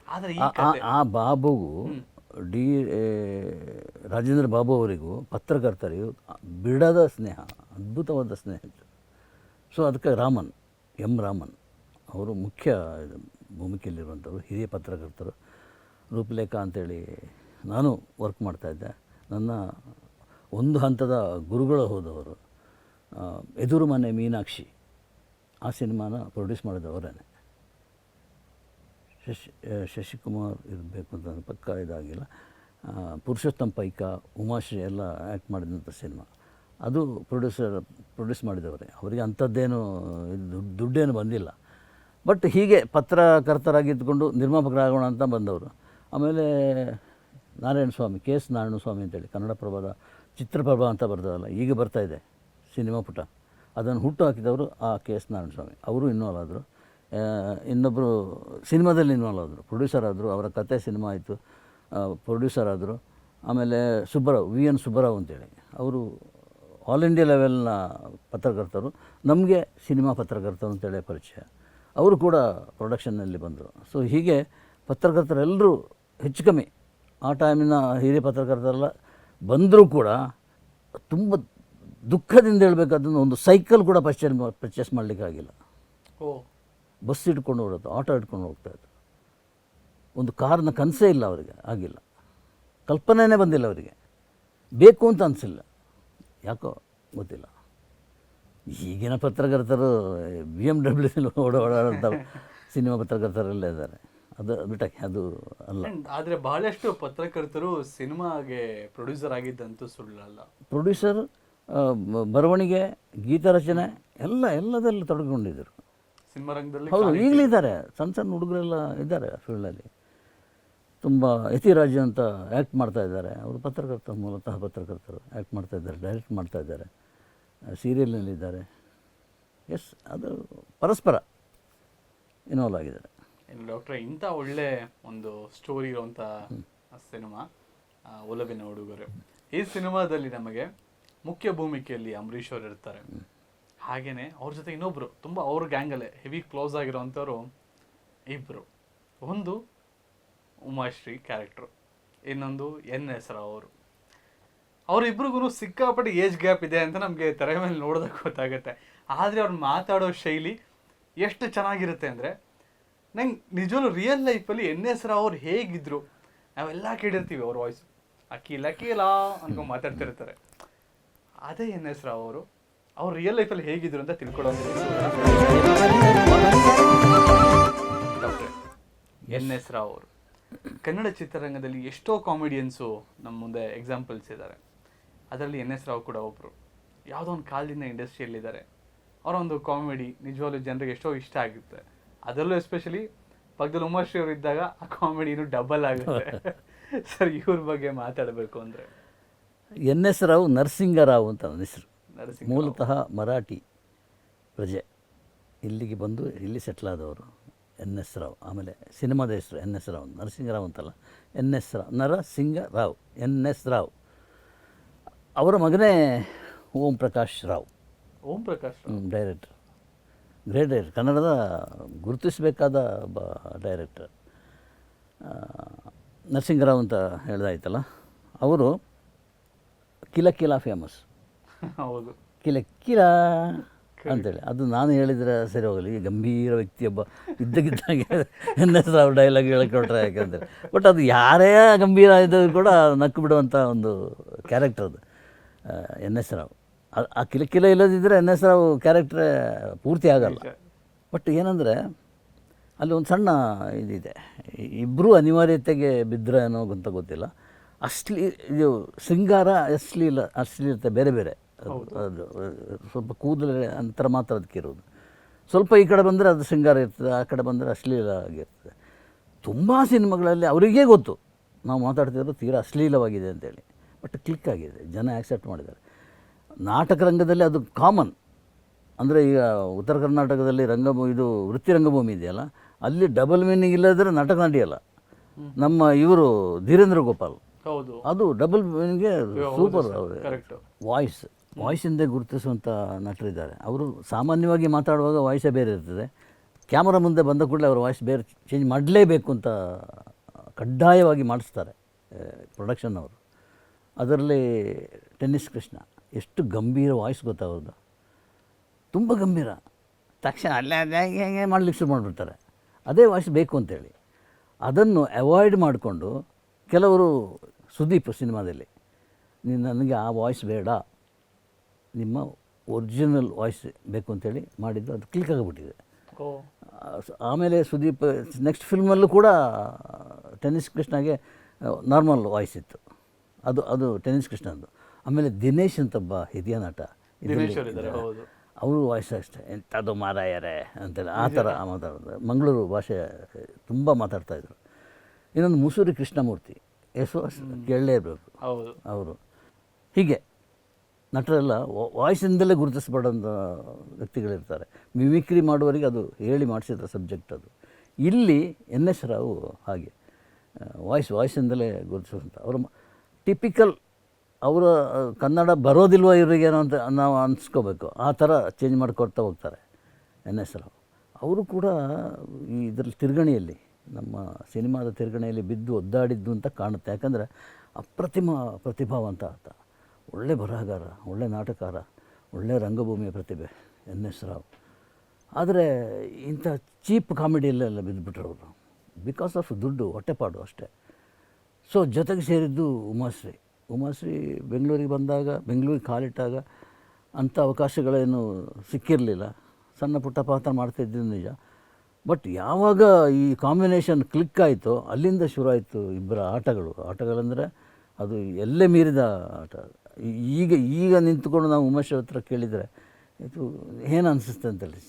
ಆದರೆ ಆ ಬಾಬುಗು ಡಿ ರಾಜೇಂದ್ರ ಬಾಬು ಅವರಿಗೂ ಪತ್ರಕರ್ತರಿಗೂ ಬಿಡದ ಸ್ನೇಹ ಅದ್ಭುತವಾದ ಸ್ನೇಹ ಇತ್ತು. ಸೊ ಅದಕ್ಕೆ ರಾಮನ್, ಎಂ ರಾಮನ್ ಅವರು ಮುಖ್ಯ ಭೂಮಿಕೆಯಲ್ಲಿರುವಂಥವ್ರು, ಹಿರಿಯ ಪತ್ರಕರ್ತರು. ರೂಪಲೇಖ ಅಂತೇಳಿ ನಾನು ವರ್ಕ್ ಮಾಡ್ತಾಯಿದ್ದೆ ನನ್ನ ಒಂದು ಹಂತದ ಗುರುಗಳು ಹೋದವರು ಎದುರು ಮನೆ ಮೀನಾಕ್ಷಿ. ಆ ಸಿನಿಮಾನ ಪ್ರೊಡ್ಯೂಸ್ ಮಾಡಿದವರೇ ಶಶಿ ಶಶಿಕುಮಾರ್ ಇರಬೇಕು ಅಂತ ಪಕ್ಕ ಇದಾಗಿಲ್ಲ. ಪುರುಷೋತ್ತಮ್ ಪೈಕ, ಉಮಾಶ್ರೀ ಎಲ್ಲ ಆ್ಯಕ್ಟ್ ಮಾಡಿದಂಥ ಸಿನಿಮಾ. ಅದು ಪ್ರೊಡ್ಯೂಸರ್, ಪ್ರೊಡ್ಯೂಸ್ ಮಾಡಿದವರೇ. ಅವರಿಗೆ ಅಂಥದ್ದೇನು, ಇದು ದುಡ್ಡು, ದುಡ್ಡೇನು ಬಂದಿಲ್ಲ. ಬಟ್ ಹೀಗೆ ಪತ್ರಕರ್ತರಾಗಿದ್ದುಕೊಂಡು ನಿರ್ಮಾಪಕರಾಗೋಣ ಅಂತ ಬಂದವರು. ಆಮೇಲೆ ನಾರಾಯಣ ಸ್ವಾಮಿ, ಕೆ ಎಸ್ ನಾರಾಯಣ ಸ್ವಾಮಿ ಅಂತೇಳಿ ಕನ್ನಡ ಪ್ರಭಾದ ಚಿತ್ರಪ್ರಭ ಅಂತ ಬರ್ತದಲ್ಲ, ಈಗ ಬರ್ತಾ ಇದೆ ಸಿನಿಮಾ ಪುಟ. ಅದನ್ನು ಹುಟ್ಟು ಹಾಕಿದವರು ಆ ಕೆ ಎಸ್ ನಾರಾಯಣ ಸ್ವಾಮಿ. ಅವರು ಇನ್ವಾಲ್ವ್ ಆದರು. ಇನ್ನೊಬ್ಬರು ಸಿನಿಮಾದಲ್ಲಿ ಇನ್ವಾಲ್ವ್ ಆದರು. ಪ್ರೊಡ್ಯೂಸರ್ ಆದರು, ಅವರ ಕತೆ ಸಿನಿಮಾ ಆಯಿತು. ಪ್ರೊಡ್ಯೂಸರ್ ಆದರು. ಆಮೇಲೆ ಸುಬ್ಬರಾವ್, ವಿ ಎನ್ ಸುಬ್ಬರಾವ್ ಅಂತೇಳಿ. ಅವರು ಆಲ್ ಇಂಡಿಯಾ ಲೆವೆಲ್ನ ಪತ್ರಕರ್ತರು ನಮಗೆ ಸಿನಿಮಾ ಪತ್ರಕರ್ತರು ಅಂತೇಳಿ ಪರಿಚಯ. ಅವರು ಕೂಡ ಪ್ರೊಡಕ್ಷನ್ನಲ್ಲಿ ಬಂದರು. ಸೊ ಹೀಗೆ ಪತ್ರಕರ್ತರೆಲ್ಲರೂ ಹೆಚ್ಚು ಕಮ್ಮಿ ಆ ಟೈಮಿನ ಹಿರಿಯ ಪತ್ರಕರ್ತರೆಲ್ಲ ಬಂದರೂ ಕೂಡ ತುಂಬ ದುಃಖದಿಂದ ಹೇಳಬೇಕಾದ್ರೆ ಒಂದು ಸೈಕಲ್ ಕೂಡ ಪರ್ಚೇಸ್ ಪರ್ಚೇಸ್ ಮಾಡಲಿಕ್ಕಾಗಿಲ್ಲ ಓ. ಬಸ್ ಇಟ್ಕೊಂಡು ಹೋಗೋದು ಆಟೋ ಇಟ್ಕೊಂಡು ಹೋಗ್ತಾ ಇದ್ರು. ಒಂದು ಕಾರನ್ನ ಕನಸೇ ಇಲ್ಲ ಅವರಿಗೆ ಆಗಿಲ್ಲ. ಕಲ್ಪನೆನೇ ಬಂದಿಲ್ಲ ಅವರಿಗೆ. ಬೇಕು ಅಂತ ಅನಿಸಿಲ್ಲ. ಯಾಕೋ ಗೊತ್ತಿಲ್ಲ. ಈಗಿನ ಪತ್ರಕರ್ತರು ಬಿ ಎಂ ಡಬ್ಲ್ಯೂನಲ್ಲಿ ಓಡಾಡೋಂಥ ಸಿನಿಮಾ ಪತ್ರಕರ್ತರೆಲ್ಲ ಇದ್ದಾರೆ. ಅದು ಬಿಟ್ಟಕ್ಕೆ ಅದು ಅಲ್ಲ. ಆದರೆ ಬಹಳಷ್ಟು ಪತ್ರಕರ್ತರು ಸಿನಿಮಾಗೆ ಪ್ರೊಡ್ಯೂಸರ್ ಆಗಿದ್ದಂತೂ ಸುಳ್ಳಲ್ಲ. ಪ್ರೊಡ್ಯೂಸರ್ ಬರವಣಿಗೆ ಗೀತ ರಚನೆ ಗೀತರಚನೆ ಎಲ್ಲ ಎಲ್ಲದಲ್ಲೂ ತೊಡಗಿಕೊಂಡಿದ್ದರು. ಸಿನಿಮಾ ರಂಗದಲ್ಲಿ ಹೌದು ಈಗಲೂ ಇದ್ದಾರೆ. ಸಣ್ಣ ಸಣ್ಣ ಹುಡುಗರೆಲ್ಲ ಇದ್ದಾರೆ ಫೀಲ್ಡಲ್ಲಿ ತುಂಬ ಯತಿರಾಜು ಅಂತ ಆ್ಯಕ್ಟ್ ಮಾಡ್ತಾ ಇದ್ದಾರೆ. ಅವರು ಪತ್ರಕರ್ತ ಮೂಲತಃ ಪತ್ರಕರ್ತರು ಆ್ಯಕ್ಟ್ ಮಾಡ್ತಾ ಇದ್ದಾರೆ ಡೈರೆಕ್ಟ್ ಮಾಡ್ತಾ ಇದ್ದಾರೆ. ಸೀರಿಯಲ್ನಲ್ಲಿದ್ದಾರೆ ಎಸ್ ಅದು ಪರಸ್ಪರ ಇನ್ವಾಲ್ವ್ ಆಗಿದ್ದಾರೆ. ಡಾಕ್ಟ್ರೆ ಇಂಥ ಒಳ್ಳೆ ಒಂದು ಸ್ಟೋರಿ ಇರುವಂಥ ಸಿನಿಮಾ ಒಲಬಿನ ಒಲವಿನ ಉಡುಗೊರೆ. ಈ ಸಿನಿಮಾದಲ್ಲಿ ನಮಗೆ ಮುಖ್ಯ ಭೂಮಿಕೆಯಲ್ಲಿ ಅಂಬರೀಷ್ ಅವರು ಇರ್ತಾರೆ. ಹಾಗೆಯೇ ಅವ್ರ ಜೊತೆ ಇನ್ನೊಬ್ಬರು ತುಂಬ ಅವ್ರ ಗ್ಯಾಂಗಲ್ಲೇ ಹೆವಿ ಕ್ಲೋಸ್ ಆಗಿರೋವಂಥವ್ರು ಇಬ್ರು. ಒಂದು ಉಮಾಶ್ರೀ ಕ್ಯಾರೆಕ್ಟ್ರು ಇನ್ನೊಂದು ಎನ್ ಎಸ್ ರಾವ್ ಅವರು. ಅವರಿಬ್ರಿಗೂ ಸಿಕ್ಕಾಪಟ್ಟೆ ಏಜ್ ಗ್ಯಾಪ್ ಇದೆ ಅಂತ ನಮಗೆ ತೆರೆ ಮೇಲೆ ನೋಡಿದಾಗ ಗೊತ್ತಾಗುತ್ತೆ. ಆದರೆ ಅವ್ರು ಮಾತಾಡೋ ಶೈಲಿ ಎಷ್ಟು ಚೆನ್ನಾಗಿರುತ್ತೆ ಅಂದರೆ ನಂಗೆ ನಿಜವಲ್ಲೂ ರಿಯಲ್ ಲೈಫಲ್ಲಿ ಎನ್ ಎಸ್ ರಾವ್ ಅವ್ರು ಹೇಗಿದ್ರು ನಾವೆಲ್ಲ ಕೇಳಿರ್ತೀವಿ ಅವ್ರ ವಾಯ್ಸ್ ಅಕ್ಕಿಲ ಕೀಲ ಅನ್ಕೊಂಡು ಮಾತಾಡ್ತಿರ್ತಾರೆ. ಅದೇ ಎನ್ ಎಸ್ ರಾವ್ ಅವರು ಅವ್ರು ರಿಯಲ್ ಲೈಫಲ್ಲಿ ಹೇಗಿದ್ರು ಅಂತ ತಿಳ್ಕೊಳ್ಳೋ ಡಾಕ್ಟ್ರೆ ಎನ್ ಎಸ್ ರಾವ್ ಅವರು. ಕನ್ನಡ ಚಿತ್ರರಂಗದಲ್ಲಿ ಎಷ್ಟೋ ಕಾಮಿಡಿಯನ್ಸು ನಮ್ಮ ಮುಂದೆ ಎಕ್ಸಾಂಪಲ್ಸ್ ಇದ್ದಾರೆ ಅದರಲ್ಲಿ ಎನ್ ಎಸ್ ರಾವ್ ಕೂಡ ಒಬ್ಬರು ಯಾವುದೋ ಒಂದು ಕಾಲದಿಂದ ಇಂಡಸ್ಟ್ರಿಯಲ್ಲಿದ್ದಾರೆ ಅವರ ಒಂದು ಕಾಮಿಡಿ ನಿಜವಾಗ್ಲೂ ಜನರಿಗೆ ಎಷ್ಟೋ ಇಷ್ಟ ಆಗುತ್ತೆ. ಅದರಲ್ಲೂ ಎಸ್ಪೆಷಲಿ ಪಕ್ಕದಲ್ಲಿ ಉಮಾಶ್ರೀ ಅವರು ಇದ್ದಾಗ ಆ ಕಾಮಿಡಿನೂ ಡಬಲ್ ಆಗುತ್ತೆ. ಸರ್ ಇವ್ರ ಬಗ್ಗೆ ಮಾತಾಡಬೇಕು ಅಂದರೆ. ಎನ್ ಎಸ್ ರಾವ್ ನರಸಿಂಗರಾವ್ ಅಂತ ನನ್ನ ಹೆಸರು. ನರಸಿಂಗ ಮೂಲತಃ ಮರಾಠಿ ಪ್ರಜೆ. ಇಲ್ಲಿಗೆ ಬಂದು ಇಲ್ಲಿ ಸೆಟ್ಲ್ ಆದವರು. ಎನ್ ಎಸ್ ರಾವ್ ಆಮೇಲೆ ಸಿನಿಮಾದ ಹೆಸರು ಎನ್ ಎಸ್ ರಾವ್ ನರಸಿಂಗರಾವ್ ಅಂತಲ್ಲ N S Rao Narasinga Rao N S Rao ಅವರ ಮಗನೇ Om Prakash Rao. Om Prakash. Director. Great director. ಕನ್ನಡದ ಗುರುತಿಸಬೇಕಾದ ಒಬ್ಬ ಡೈರೆಕ್ಟರ್. ನರಸಿಂಗರಾವ್ ಅಂತ ಹೇಳ್ದಾಯ್ತಲ್ಲ ಅವರು ಕಿಲ ಕಿಲ ಫೇಮಸ್ ಹೌದು. ಕಿಲ ಕಿಲ ಅಂತೇಳಿ ಅದು ನಾನು ಹೇಳಿದರೆ ಸರಿ ಹೋಗಲಿ. ಈ ಗಂಭೀರ ವ್ಯಕ್ತಿಯೊಬ್ಬ ಇದ್ದಕ್ಕಿದ್ದಾಗೆ ಎನ್ ಎಸ್ ರಾವ್ ಡೈಲಾಗ್ ಹೇಳಕ್ಕೆ ಯಾಕೆಂದರೆ ಬಟ್ ಅದು ಯಾರೇ ಗಂಭೀರ ಇದ್ದರೂ ಕೂಡ ನಕ್ಕು ಬಿಡುವಂಥ ಒಂದು ಕ್ಯಾರೆಕ್ಟರ್ ಅದು. N S Rao. ಆ- ಆ ಕಿಲ ಕಿಲ ಇಲ್ಲದಿದ್ದರೆ ಎನ್ ಎಸ್ ರಾವ್ ಕ್ಯಾರೆಕ್ಟ್ರೇ ಪೂರ್ತಿ ಆಗಲ್ಲ. ಬಟ್ ಏನಂದರೆ ಅಲ್ಲಿ ಒಂದು ಸಣ್ಣ ಇದಿದೆ. ಇಬ್ಬರೂ ಅನಿವಾರ್ಯತೆಗೆ ಬಿದ್ದರೆ ಅನ್ನೋ ಅಂತ ಗೊತ್ತಿಲ್ಲ. ಅಶ್ಲೀ ಇದು ಶೃಂಗಾರ ಅಶ್ಲೀಲ ಅಶ್ಲೀಲತೆ ಬೇರೆ ಬೇರೆ. ಸ್ವಲ್ಪ ಕೂದಲು ಅಂತರ ಮಾತ್ರ ಅದಕ್ಕೆ ಇರೋದು ಸ್ವಲ್ಪ ಈ ಕಡೆ ಬಂದರೆ ಅದು ಶೃಂಗಾರ ಇರ್ತದೆ ಆ ಕಡೆ ಬಂದರೆ ಅಶ್ಲೀಲ ಆಗಿರ್ತದೆ ತುಂಬ ಸಿನಿಮಾಗಳಲ್ಲಿ ಅವರಿಗೇ ಗೊತ್ತು. ನಾವು ಮಾತಾಡ್ತಿರೋದು ತೀರಾ ಅಶ್ಲೀಲವಾಗಿದೆ ಅಂತೇಳಿ. ಬಟ್ ಕ್ಲಿಕ್ ಆಗಿದೆ ಜನ ಆ್ಯಕ್ಸೆಪ್ಟ್ ಮಾಡಿದ್ದಾರೆ. ನಾಟಕ ರಂಗದಲ್ಲಿ ಅದು ಕಾಮನ್ ಅಂದರೆ ಈಗ ಉತ್ತರ ಕರ್ನಾಟಕದಲ್ಲಿ ರಂಗಭೂ ಇದು ವೃತ್ತಿ ರಂಗಭೂಮಿ ಇದೆಯಲ್ಲ ಅಲ್ಲಿ ಡಬಲ್ ಮೀನಿಂಗ್ ಇಲ್ಲದ್ರೆ ನಾಟಕ ನಡೆಯಲ್ಲ. ನಮ್ಮ ಇವರು ಧೀರೇಂದ್ರ ಗೋಪಾಲ್. ಹೌದು. ಅದು ಡಬಲ್ ಮೀನಿಂಗ್ಗೆ ಸೂಪರ್ ವಾಯ್ಸ್ ವಾಯ್ಸಿಂದೇ ಗುರುತಿಸುವಂಥ ನಟರಿದ್ದಾರೆ. ಅವರು ಸಾಮಾನ್ಯವಾಗಿ ಮಾತಾಡುವಾಗ ವಾಯ್ಸೇ ಬೇರೆ ಇರ್ತದೆ. ಕ್ಯಾಮರಾ ಮುಂದೆ ಬಂದ ಕೂಡಲೇ ಅವ್ರ ವಾಯ್ಸ್ ಬೇರೆ ಚೇಂಜ್ ಮಾಡಲೇಬೇಕು ಅಂತ ಕಡ್ಡಾಯವಾಗಿ ಮಾಡಿಸ್ತಾರೆ ಪ್ರೊಡಕ್ಷನ್ ಅವರು. ಅದರಲ್ಲಿ ಟೆನ್ನಿಸ್ ಕೃಷ್ಣ, ಎಷ್ಟು ಗಂಭೀರ ವಾಯ್ಸ್ ಗೊತ್ತಾ ಅವ್ರದ್ದು? ತುಂಬ ಗಂಭೀರ. ತಕ್ಷಣ ಅಲ್ಲೇ ಹೆಂಗೆ ಮಾಡ್ಲಿಕ್ಕೆ ಶುರು ಮಾಡಿಬಿಡ್ತಾರೆ. ಅದೇ ವಾಯ್ಸ್ ಬೇಕು ಅಂತೇಳಿ. ಅದನ್ನು ಅವಾಯ್ಡ್ ಮಾಡಿಕೊಂಡು ಕೆಲವರು ಸುದೀಪ್ ಸಿನಿಮಾದಲ್ಲಿ ನೀನು ನನಗೆ ಆ ವಾಯ್ಸ್ ಬೇಡ ನಿಮ್ಮ ಒರಿಜಿನಲ್ ವಾಯ್ಸ್ ಬೇಕು ಅಂತೇಳಿ ಮಾಡಿದ್ದು ಅದು ಕ್ಲಿಕ್ ಆಗಿಬಿಟ್ಟಿದೆ. ಆಮೇಲೆ ಸುದೀಪ್ ನೆಕ್ಸ್ಟ್ ಫಿಲ್ಮಲ್ಲೂ ಕೂಡ ಟೆನ್ನಿಸ್ ಕೃಷ್ಣಗೆ ನಾರ್ಮಲ್ ವಾಯ್ಸ್ ಇತ್ತು. ಅದು ಅದು ಟೆನ್ನಿಸ್ ಕೃಷ್ಣಂದು ಆಮೇಲೆ ದಿನೇಶ್ ಅಂತ ಒಬ್ಬ ಹಿರಿಯ ನಟ ಅವರು ವಾಯ್ಸ್ ಅಷ್ಟೇ. ಎಂಥದ್ದು ಮಾರಾಯರೇ ಅಂತೇಳಿ ಆ ಥರ ಮಾತಾಡೋದು ಮಂಗಳೂರು ಭಾಷೆ ತುಂಬ ಮಾತಾಡ್ತಾಯಿದ್ರು ಇನ್ನೊಂದು ಮುಸೂರಿ ಕೃಷ್ಣಮೂರ್ತಿ ಎಸ್ ಕೇಳಲೇ ಇರಬೇಕು. ಹೌದು. ಅವರು. ಹೀಗೆ. ನಟರೆಲ್ಲ ವಾಯ್ಸಿಂದಲೇ ಗುರುತಿಸಬಾರ್ದಂಥ ವ್ಯಕ್ತಿಗಳಿರ್ತಾರೆ. ಮಿಮಿಕ್ರಿ ಮಾಡುವವರಿಗೆ ಅದು ಹೇಳಿ ಮಾಡಿಸಿದ ಸಬ್ಜೆಕ್ಟ್ ಅದು. ಇಲ್ಲಿ ಎನ್ ಎಸ್ ರಾವ್ ಹಾಗೆ ವಾಯ್ಸ್ ವಾಯ್ಸಿಂದಲೇ ಗುರುತಿಸುವಂಥ ಅವರು ಟಿಪಿಕಲ್ ಅವರ ಕನ್ನಡ ಬರೋದಿಲ್ವ ಇವರಿಗೇನೋ ಅಂತ ನಾವು ಅನ್ಸ್ಕೋಬೇಕು. ಆ ಥರ ಚೇಂಜ್ ಮಾಡಿಕೊಡ್ತಾ ಹೋಗ್ತಾರೆ ಎನ್ ಎಸ್ ರಾವ್. ಅವರು ಕೂಡ ಈ ಇದರಲ್ಲಿ ತಿರುಗಣಿಯಲ್ಲಿ, ನಮ್ಮ ಸಿನಿಮಾದ ತಿರುಗಣಿಯಲ್ಲಿ ಬಿದ್ದು ಒದ್ದಾಡಿದ್ದು ಅಂತ ಕಾಣುತ್ತೆ. ಯಾಕಂದರೆ ಅಪ್ರತಿಮ ಪ್ರತಿಭಾವಂತ ಆತ. ಒಳ್ಳೆ ಬರಹಗಾರ, ಒಳ್ಳೆ ನಾಟಕಾರ ಒಳ್ಳೆ ರಂಗಭೂಮಿಯ ಪ್ರತಿಭೆ, ಎನ್ ಎಸ್ ರಾವ್. ಆದರೆ ಇಂಥ ಚೀಪ್ ಕಾಮಿಡಿಯಲ್ಲೆಲ್ಲ ಬಿದ್ದುಬಿಟ್ರು ಅವರು. ಬಿಕಾಸ್ ಆಫ್ ದುಡ್ಡು, ಹೊಟ್ಟೆಪಾಡು ಅಷ್ಟೇ. ಸೊ ಜೊತೆಗೆ ಸೇರಿದ್ದು ಉಮಾಶ್ರೀ. ಉಮಾಶ್ರೀ ಬೆಂಗಳೂರಿಗೆ ಬಂದಾಗ, ಬೆಂಗಳೂರಿಗೆ ಕಾಲಿಟ್ಟಾಗ ಅಂಥ ಅವಕಾಶಗಳೇನು ಸಿಕ್ಕಿರಲಿಲ್ಲ. ಸಣ್ಣ ಪುಟ್ಟ ಪಾತ್ರ ಮಾಡ್ತಾಯಿದ್ದು ನಿಜ. ಬಟ್ ಯಾವಾಗ ಈ ಕಾಂಬಿನೇಷನ್ ಕ್ಲಿಕ್ ಆಯಿತೋ, ಅಲ್ಲಿಂದ ಶುರು ಆಯಿತು ಇಬ್ಬರ ಆಟಗಳು. ಆಟಗಳಂದರೆ ಅದು ಎಲ್ಲೇ ಮೀರಿದ ಆಟ. ಈಗ ಈಗ ನಿಂತ್ಕೊಂಡು ನಾವು ಉಮೇಶ್ ಹತ್ರ ಕೇಳಿದರೆ ಇದು ಏನು ಅನಿಸುತ್ತೆ ಅಂತೇಳಿ.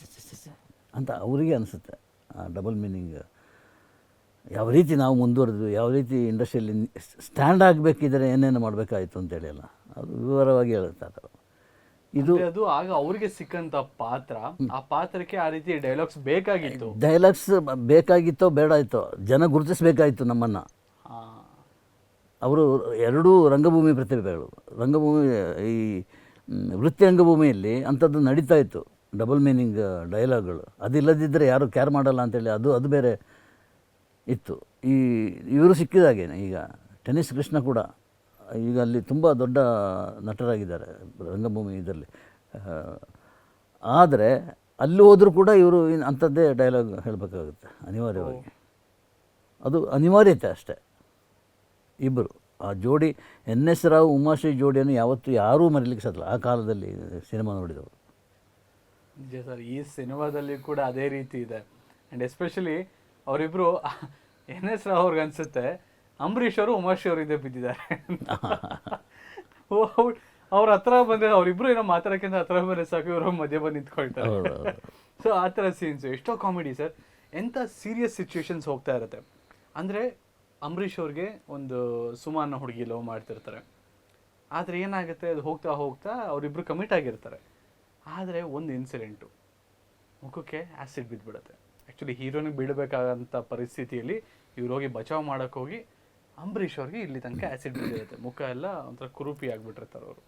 ಅಂತ ಅವರಿಗೆ ಅನಿಸುತ್ತೆ. ಆ ಡಬಲ್ ಮೀನಿಂಗ್ ಯಾವ ರೀತಿ ನಾವು ಮುಂದುವರೆದು ಯಾವ ರೀತಿ ಇಂಡಸ್ಟ್ರಿಯಲ್ಲಿ ಸ್ಟ್ಯಾಂಡ್ ಆಗಬೇಕಿದ್ರೆ ಏನೇನು ಮಾಡಬೇಕಾಯಿತು ಅಂತೇಳಿ ಅಲ್ಲ ಅದು ವಿವರವಾಗಿ ಹೇಳ್ತಾರೆ ಅವರು. ಇದು ಅದು ಆಗ ಅವರಿಗೆ ಸಿಕ್ಕಂತ ಪಾತ್ರ ಆ ಪಾತ್ರಕ್ಕೆ ಆ ರೀತಿ ಡೈಲಾಗ್ಸ್ ಬೇಕಾಗಿತ್ತು. ಡೈಲಾಗ್ಸ್ ಬೇಕಾಗಿತ್ತೋ ಬೇಡ ಇತ್ತೋ ಜನ ಗುರುತಿಸಬೇಕಾಯಿತು ನಮ್ಮನ್ನು. ಅವರು ಎರಡೂ ರಂಗಭೂಮಿ ಪ್ರತಿಭೆಗಳು. ರಂಗಭೂಮಿ, ಈ ವೃತ್ತಿ ರಂಗಭೂಮಿಯಲ್ಲಿ ಅಂಥದ್ದು ನಡೀತಾ ಇತ್ತು. Double meaning ಡೈಲಾಗ್ಗಳು. ಅದಿಲ್ಲದಿದ್ದರೆ ಯಾರು ಕ್ಯಾರ್ ಮಾಡಲ್ಲ ಅಂತೇಳಿ ಅದು ಅದು ಬೇರೆ ಇತ್ತು. ಈ, ಇವರು ಸಿಕ್ಕಿದಾಗೇನೆ ಈಗ. ಟೆನಿಸ್ ಕೃಷ್ಣ ಕೂಡ ಈಗ ಅಲ್ಲಿ ತುಂಬ ದೊಡ್ಡ ನಟರಾಗಿದ್ದಾರೆ ರಂಗಭೂಮಿ ಇದರಲ್ಲಿ. ಆದರೆ ಅಲ್ಲಿ ಹೋದರೂ ಕೂಡ ಇವರು ಅಂಥದ್ದೇ ಡೈಲಾಗ್ ಹೇಳಬೇಕಾಗುತ್ತೆ, ಅನಿವಾರ್ಯವಾಗಿ. ಅದು ಅನಿವಾರ್ಯತೆ ಅಷ್ಟೇ. ಇಬ್ಬರು ಆ ಜೋಡಿ ಎನ್ ಎಸ್ ರಾವ್ ಉಮಾಶ್ರೀ ಜೋಡಿಯನ್ನು ಯಾವತ್ತೂ ಯಾರೂ ಮರೀಲಿಕ್ಕೆ ಸಾಧ್ಯ ಆ ಕಾಲದಲ್ಲಿ ಸಿನಿಮಾ ನೋಡಿದವರು. ನಿಜ ಸರ್ ಈ ಸಿನಿಮಾದಲ್ಲಿ ಕೂಡ ಅದೇ ರೀತಿ ಇದೆ. ಆ್ಯಂಡ್ ಎಸ್ಪೆಷಲಿ ಅವರಿಬ್ಬರು ಎನ್ ಎಸ್ ರಾವ್ ಅವ್ರಿಗೆ ಅನಿಸುತ್ತೆ ಅಂಬರೀಷ್ ಅವರು ಉಮಾಶ್ರೀ ಅವರು ಇದೇ ಬಿದ್ದಿದ್ದಾರೆ. ಅವ್ರ ಹತ್ರ ಬಂದರೆ ಅವರಿಬ್ರು ಏನೋ ಮಾತಾಡೋಕ್ಕಿಂತ ಹತ್ರ ಬಂದರೆ ಸಾಕು ಇವರು ಮಧ್ಯೆ ಬಂದು ನಿಂತ್ಕೊಳ್ತಾರೆ. ಸೊ ಆ ಥರ ಸೀನ್ಸು ಎಷ್ಟೋ ಕಾಮಿಡಿ ಸರ್. ಎಂಥ ಸೀರಿಯಸ್ ಸಿಚುವೇಶನ್ಸ್ ಹೋಗ್ತಾ ಇರುತ್ತೆ. ಅಂದರೆ ಅಂಬರೀಷ್ ಅವ್ರಿಗೆ ಒಂದು ಸುಮಾನ ಹುಡುಗಿ ಲವ್ ಮಾಡ್ತಿರ್ತಾರೆ. ಆದರೆ ಏನಾಗುತ್ತೆ? ಅದು ಹೋಗ್ತಾ ಹೋಗ್ತಾ ಅವರಿಬ್ಬರು ಕಮಿಟ್ ಆಗಿರ್ತಾರೆ. ಆದರೆ ಒಂದು ಇನ್ಸಿಡೆಂಟು ಮುಖಕ್ಕೆ ಆ್ಯಸಿಡ್ ಬಿದ್ದುಬಿಡುತ್ತೆ ಆ್ಯಕ್ಚುಲಿ ಹೀರೋನಿಗೆ ಬೀಳಬೇಕಾದಂಥ ಪರಿಸ್ಥಿತಿಯಲ್ಲಿ ಇವ್ರು ಹೋಗಿ ಬಚಾವ್ ಮಾಡೋಕ್ಕೆ ಹೋಗಿ ಅಂಬರೀಷ್ ಅವ್ರಿಗೆ ಇಲ್ಲಿ ತನಕ ಆ್ಯಸಿಡ್ ಬಿದ್ದಿರುತ್ತೆ. ಮುಖ ಎಲ್ಲ ಒಂಥರ ಕುರುಪಿ ಆಗಿಬಿಟ್ಟಿರ್ತಾರೆ ಅವರು.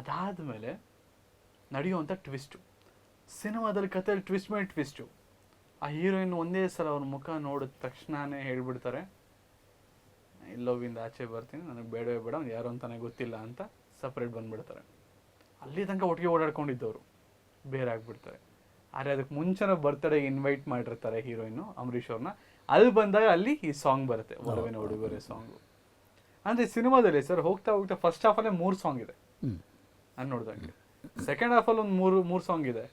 ಅದಾದಮೇಲೆ ನಡೆಯುವಂಥ ಟ್ವಿಸ್ಟು ಸಿನಿಮಾದಲ್ಲಿ ಕಥೆಯಲ್ಲಿ ಟ್ವಿಸ್ಟ್ ಮೇಲೆ ಟ್ವಿಸ್ಟು ಆ ಹೀರೋಯಿನ್ ಒಂದೇ ಸಲ ಅವ್ರ ಮುಖ ನೋಡಿದ ತಕ್ಷಣನೇ ಹೇಳ್ಬಿಡ್ತಾರೆ. ಇಲ್ಲೋವಿಂದ ಆಚೆ ಬರ್ತೀನಿ ನನಗೆ ಬೇಡವೇ ಬೇಡ ಅವ್ನು ಯಾರು ಅಂತಾನೆ ಗೊತ್ತಿಲ್ಲ ಅಂತ ಸಪ್ರೇಟ್ ಬಂದ್ಬಿಡ್ತಾರೆ. ಅಲ್ಲಿ ತನಕ ಒಟ್ಟಿಗೆ ಓಡಾಡ್ಕೊಂಡಿದ್ದವರು ಬೇರೆ ಆಗ್ಬಿಡ್ತಾರೆ. ಆದರೆ ಅದಕ್ಕೆ ಮುಂಚೆನೇ ಬರ್ತಡೇ ಇನ್ವೈಟ್ ಮಾಡಿರ್ತಾರೆ ಹೀರೋಯಿನು ಅಂಬರೀಶ್ ಅವ್ರನ್ನ ಅಲ್ಲಿ ಬಂದಾಗ ಅಲ್ಲಿ ಈ ಸಾಂಗ್ ಬರುತ್ತೆ ಒಡವಿನ ಉಡುಗೊರೆ ಸಾಂಗು ಅಂದರೆ ಸಿನಿಮಾದಲ್ಲಿ ಸರ್ ಹೋಗ್ತಾ ಹೋಗ್ತಾ ಫಸ್ಟ್ ಹಾಫಲ್ಲೇ ಮೂರು ಸಾಂಗ್ ಇದೆ. ನಾನು ನೋಡ್ದಂಗೆ. ಸೆಕೆಂಡ್ ಹಾಫಲ್ಲಿ ಒಂದು ಮೂರು ಮೂರು ಸಾಂಗ್ ಇದೆ.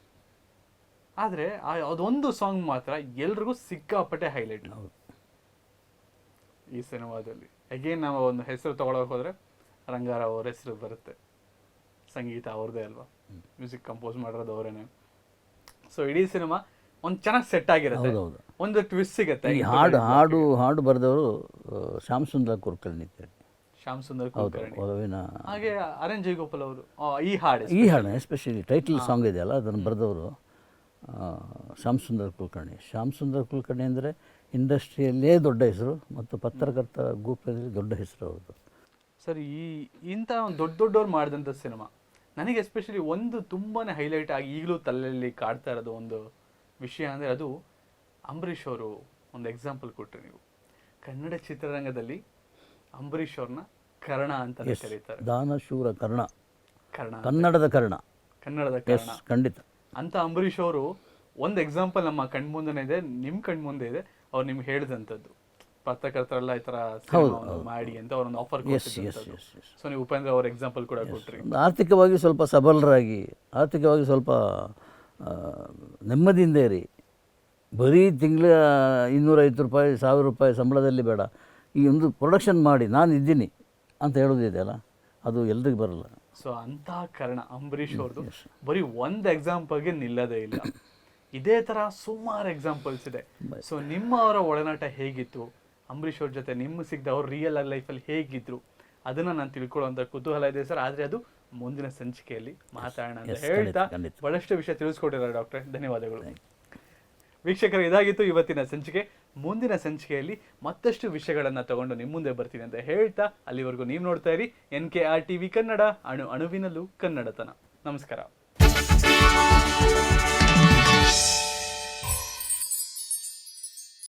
ಆದರೆ ಅದೊಂದು ಸಾಂಗ್ ಮಾತ್ರ ಎಲ್ರಿಗೂ ಸಿಕ್ಕಾಪಟ್ಟೆ ಹೈಲೈಟ್ ಈ ಸಿನಿಮಾದಲ್ಲಿ. ಅಗೇನ್ ನಾವು ಒಂದು ಹೆಸರು ತಗೊಳಕ್ ಹೋದ್ರೆ ರಂಗಾರಾವ್ ಅವ್ರ ಹೆಸರು ಬರುತ್ತೆ. ಸಂಗೀತ ಅವ್ರದ್ದೇ ಅಲ್ವಾ? ಮ್ಯೂಸಿಕ್ ಕಂಪೋಸ್ ಮಾಡಿರೋದು ಅವರೇನೆ. ಸೊ ಇಡೀ ಸಿನಿಮಾ ಒಂದು ಚೆನ್ನಾಗಿ ಸೆಟ್ ಆಗಿರುತ್ತೆ. ಒಂದು ಟ್ವಿಸ್ಟ್ ಸಿಗುತ್ತೆ. ಈ ಹಾಡು ಹಾಡು ಹಾಡು ಬರೆದವರು ಶ್ಯಾಮ್ ಸುಂದರ್ ಕುರ್ಕರ್ಣಿ ಅಂತೇಳಿ ಶ್ಯಾಮ್ ಸುಂದರ್ ಕುಲಕರ್ಣಿ ಒಲವಿನ ಹಾಗೆ ಅರವಿಂದ್ ಜಯಗೋಪಾಲ್ ಅವರು. ಈ ಹಾಡು ಈ ಹಾಡು ಎಸ್ಪೆಷಲಿ ಟೈಟಲ್ ಸಾಂಗ್ ಇದೆಯಲ್ಲ ಅದನ್ನು ಬರೆದವರು ಶ್ಯಾಮ್ ಸುಂದರ್ ಕುಲಕರ್ಣಿ. ಶ್ಯಾಮ್ ಸುಂದರ್ ಕುಲಕರ್ಣಿ ಅಂದರೆ ಇಂಡಸ್ಟ್ರಿಯಲ್ಲೇ ದೊಡ್ಡ ಹೆಸರು ಮತ್ತು ಪತ್ರಕರ್ತ ಗುಂಪಿನಲ್ಲಿ ದೊಡ್ಡ ಹೆಸರು ಅವರು ಸರ್ ಈ ಇಂಥ ಒಂದು ದೊಡ್ಡ ದೊಡ್ಡವ್ರು ಮಾಡಿದಂಥ ಸಿನಿಮಾ ನನಗೆ ಎಸ್ಪೆಷಲಿ ಒಂದು ತುಂಬಾ ಹೈಲೈಟ್ ಆಗಿ ಈಗಲೂ ತಲೆಯಲ್ಲಿ ಕಾಡ್ತಾ ಇರೋದು ಒಂದು ವಿಷಯ ಅಂದರೆ ಅದು ಅಂಬರೀಷ್ ಅವರು ಒಂದು ಎಕ್ಸಾಂಪಲ್ ಕೊಟ್ಟರು ನೀವು. ಕನ್ನಡ ಚಿತ್ರರಂಗದಲ್ಲಿ ಅಂಬರೀಷ್ ಅವ್ರನ್ನ ಕರ್ಣ ಅಂತ ಕರೀತಾರೆ. ದಾನಶೂರ ಕರ್ಣ. ಕರ್ಣ ಕನ್ನಡದ ಕರ್ಣ. ಕನ್ನಡದ ಕರ್ಣ. ಖಂಡಿತ. ಅಂತ ಅಂಬರೀಷ್ ಅವರು ಒಂದು ಎಕ್ಸಾಂಪಲ್ ನಮ್ಮ ಕಣ್ಮುಂದೆನೇ ಇದೆ ನಿಮ್ಮ ಕಣ್ಮುಂದೆ ಇದೆ. ಅವ್ರು ನಿಮ್ಗೆ ಹೇಳಿದಂಥದ್ದು. ಪತ್ರಕರ್ತರೆಲ್ಲ ಈ ಥರ ಮಾಡಿ ಅಂತ ಅವ್ರೊಂದು ಆಫರ್ ಸೊ ನೀವು ಉಪೇಂದ್ರ ಅವ್ರ ಎಕ್ಸಾಂಪಲ್ ಕೂಡ ಕೊಟ್ರಿ. ಆರ್ಥಿಕವಾಗಿ ಸ್ವಲ್ಪ ಸಬಲರಾಗಿ ಆರ್ಥಿಕವಾಗಿ ಸ್ವಲ್ಪ ನೆಮ್ಮದಿಯಿಂದ ಇರಿ. ಬರೀ ತಿಂಗಳ ಇನ್ನೂರೈವತ್ತು ರೂಪಾಯಿ ಸಾವಿರ ರೂಪಾಯಿ ಸಂಬಳದಲ್ಲಿ ಬೇಡ. ಈ ಒಂದು ಪ್ರೊಡಕ್ಷನ್ ಮಾಡಿ ನಾನು ಇದ್ದೀನಿ ಅಂತ ಹೇಳೋದಿದೆಯಲ್ಲ ಅದು ಎಲ್ರಿಗೂ ಬರಲ್ಲ. ಸೊ ಅಂತಹ ಕಾರಣ ಅಂಬರೀಷ್ ಅವ್ರದ್ದು ಬರೀ ಒಂದು ಎಕ್ಸಾಂಪಲ್ಗೆ ನಿಲ್ಲದೇ ಇಲ್ಲ. ಇದೇ ತರ ಸುಮಾರು ಎಕ್ಸಾಂಪಲ್ಸ್ ಇದೆ. ಸೊ ನಿಮ್ಮ ಅವರ ಒಳನಾಟ ಹೇಗಿತ್ತು? ಅಂಬರೀಶ್ ಅವ್ರ ಜೊತೆ ನಿಮ್ಮ ಸಿಗ್ದ ಅವ್ರ ರಿಯಲ್ ಲೈಫಲ್ಲಿ ಹೇಗಿದ್ರು? ಅದನ್ನ ನಾನು ತಿಳ್ಕೊಳ್ಳುವಂತ ಕುತೂಹಲ ಇದೆ ಸರ್. ಆದ್ರೆ ಅದು ಮುಂದಿನ ಸಂಚಿಕೆಯಲ್ಲಿ ಮಾತಾಡೋಣ ಅಂತ ಹೇಳ್ತಾ. ಬಹಳಷ್ಟು ವಿಷಯ ತಿಳಿಸ್ಕೊಟ್ಟಿದ್ದಾರೆ ಡಾಕ್ಟ್ರೆ ಧನ್ಯವಾದಗಳು. ವೀಕ್ಷಕರು ಇದಾಗಿತ್ತು ಇವತ್ತಿನ ಸಂಚಿಕೆ. ಮುಂದಿನ ಸಂಚಿಕೆಯಲ್ಲಿ ಮತ್ತಷ್ಟು ವಿಷಯಗಳನ್ನ ತಗೊಂಡು ನಿಮ್ಮ ಮುಂದೆ ಬರ್ತೀನಿ ಅಂತ ಹೇಳ್ತಾ ಅಲ್ಲಿವರೆಗೂ ನೀವು ನೋಡ್ತಾ ಇರಿ. N K R TV Kannada ಅಣು ಅಣುವಿನಲ್ಲೂ ಕನ್ನಡತನ. ನಮಸ್ಕಾರ.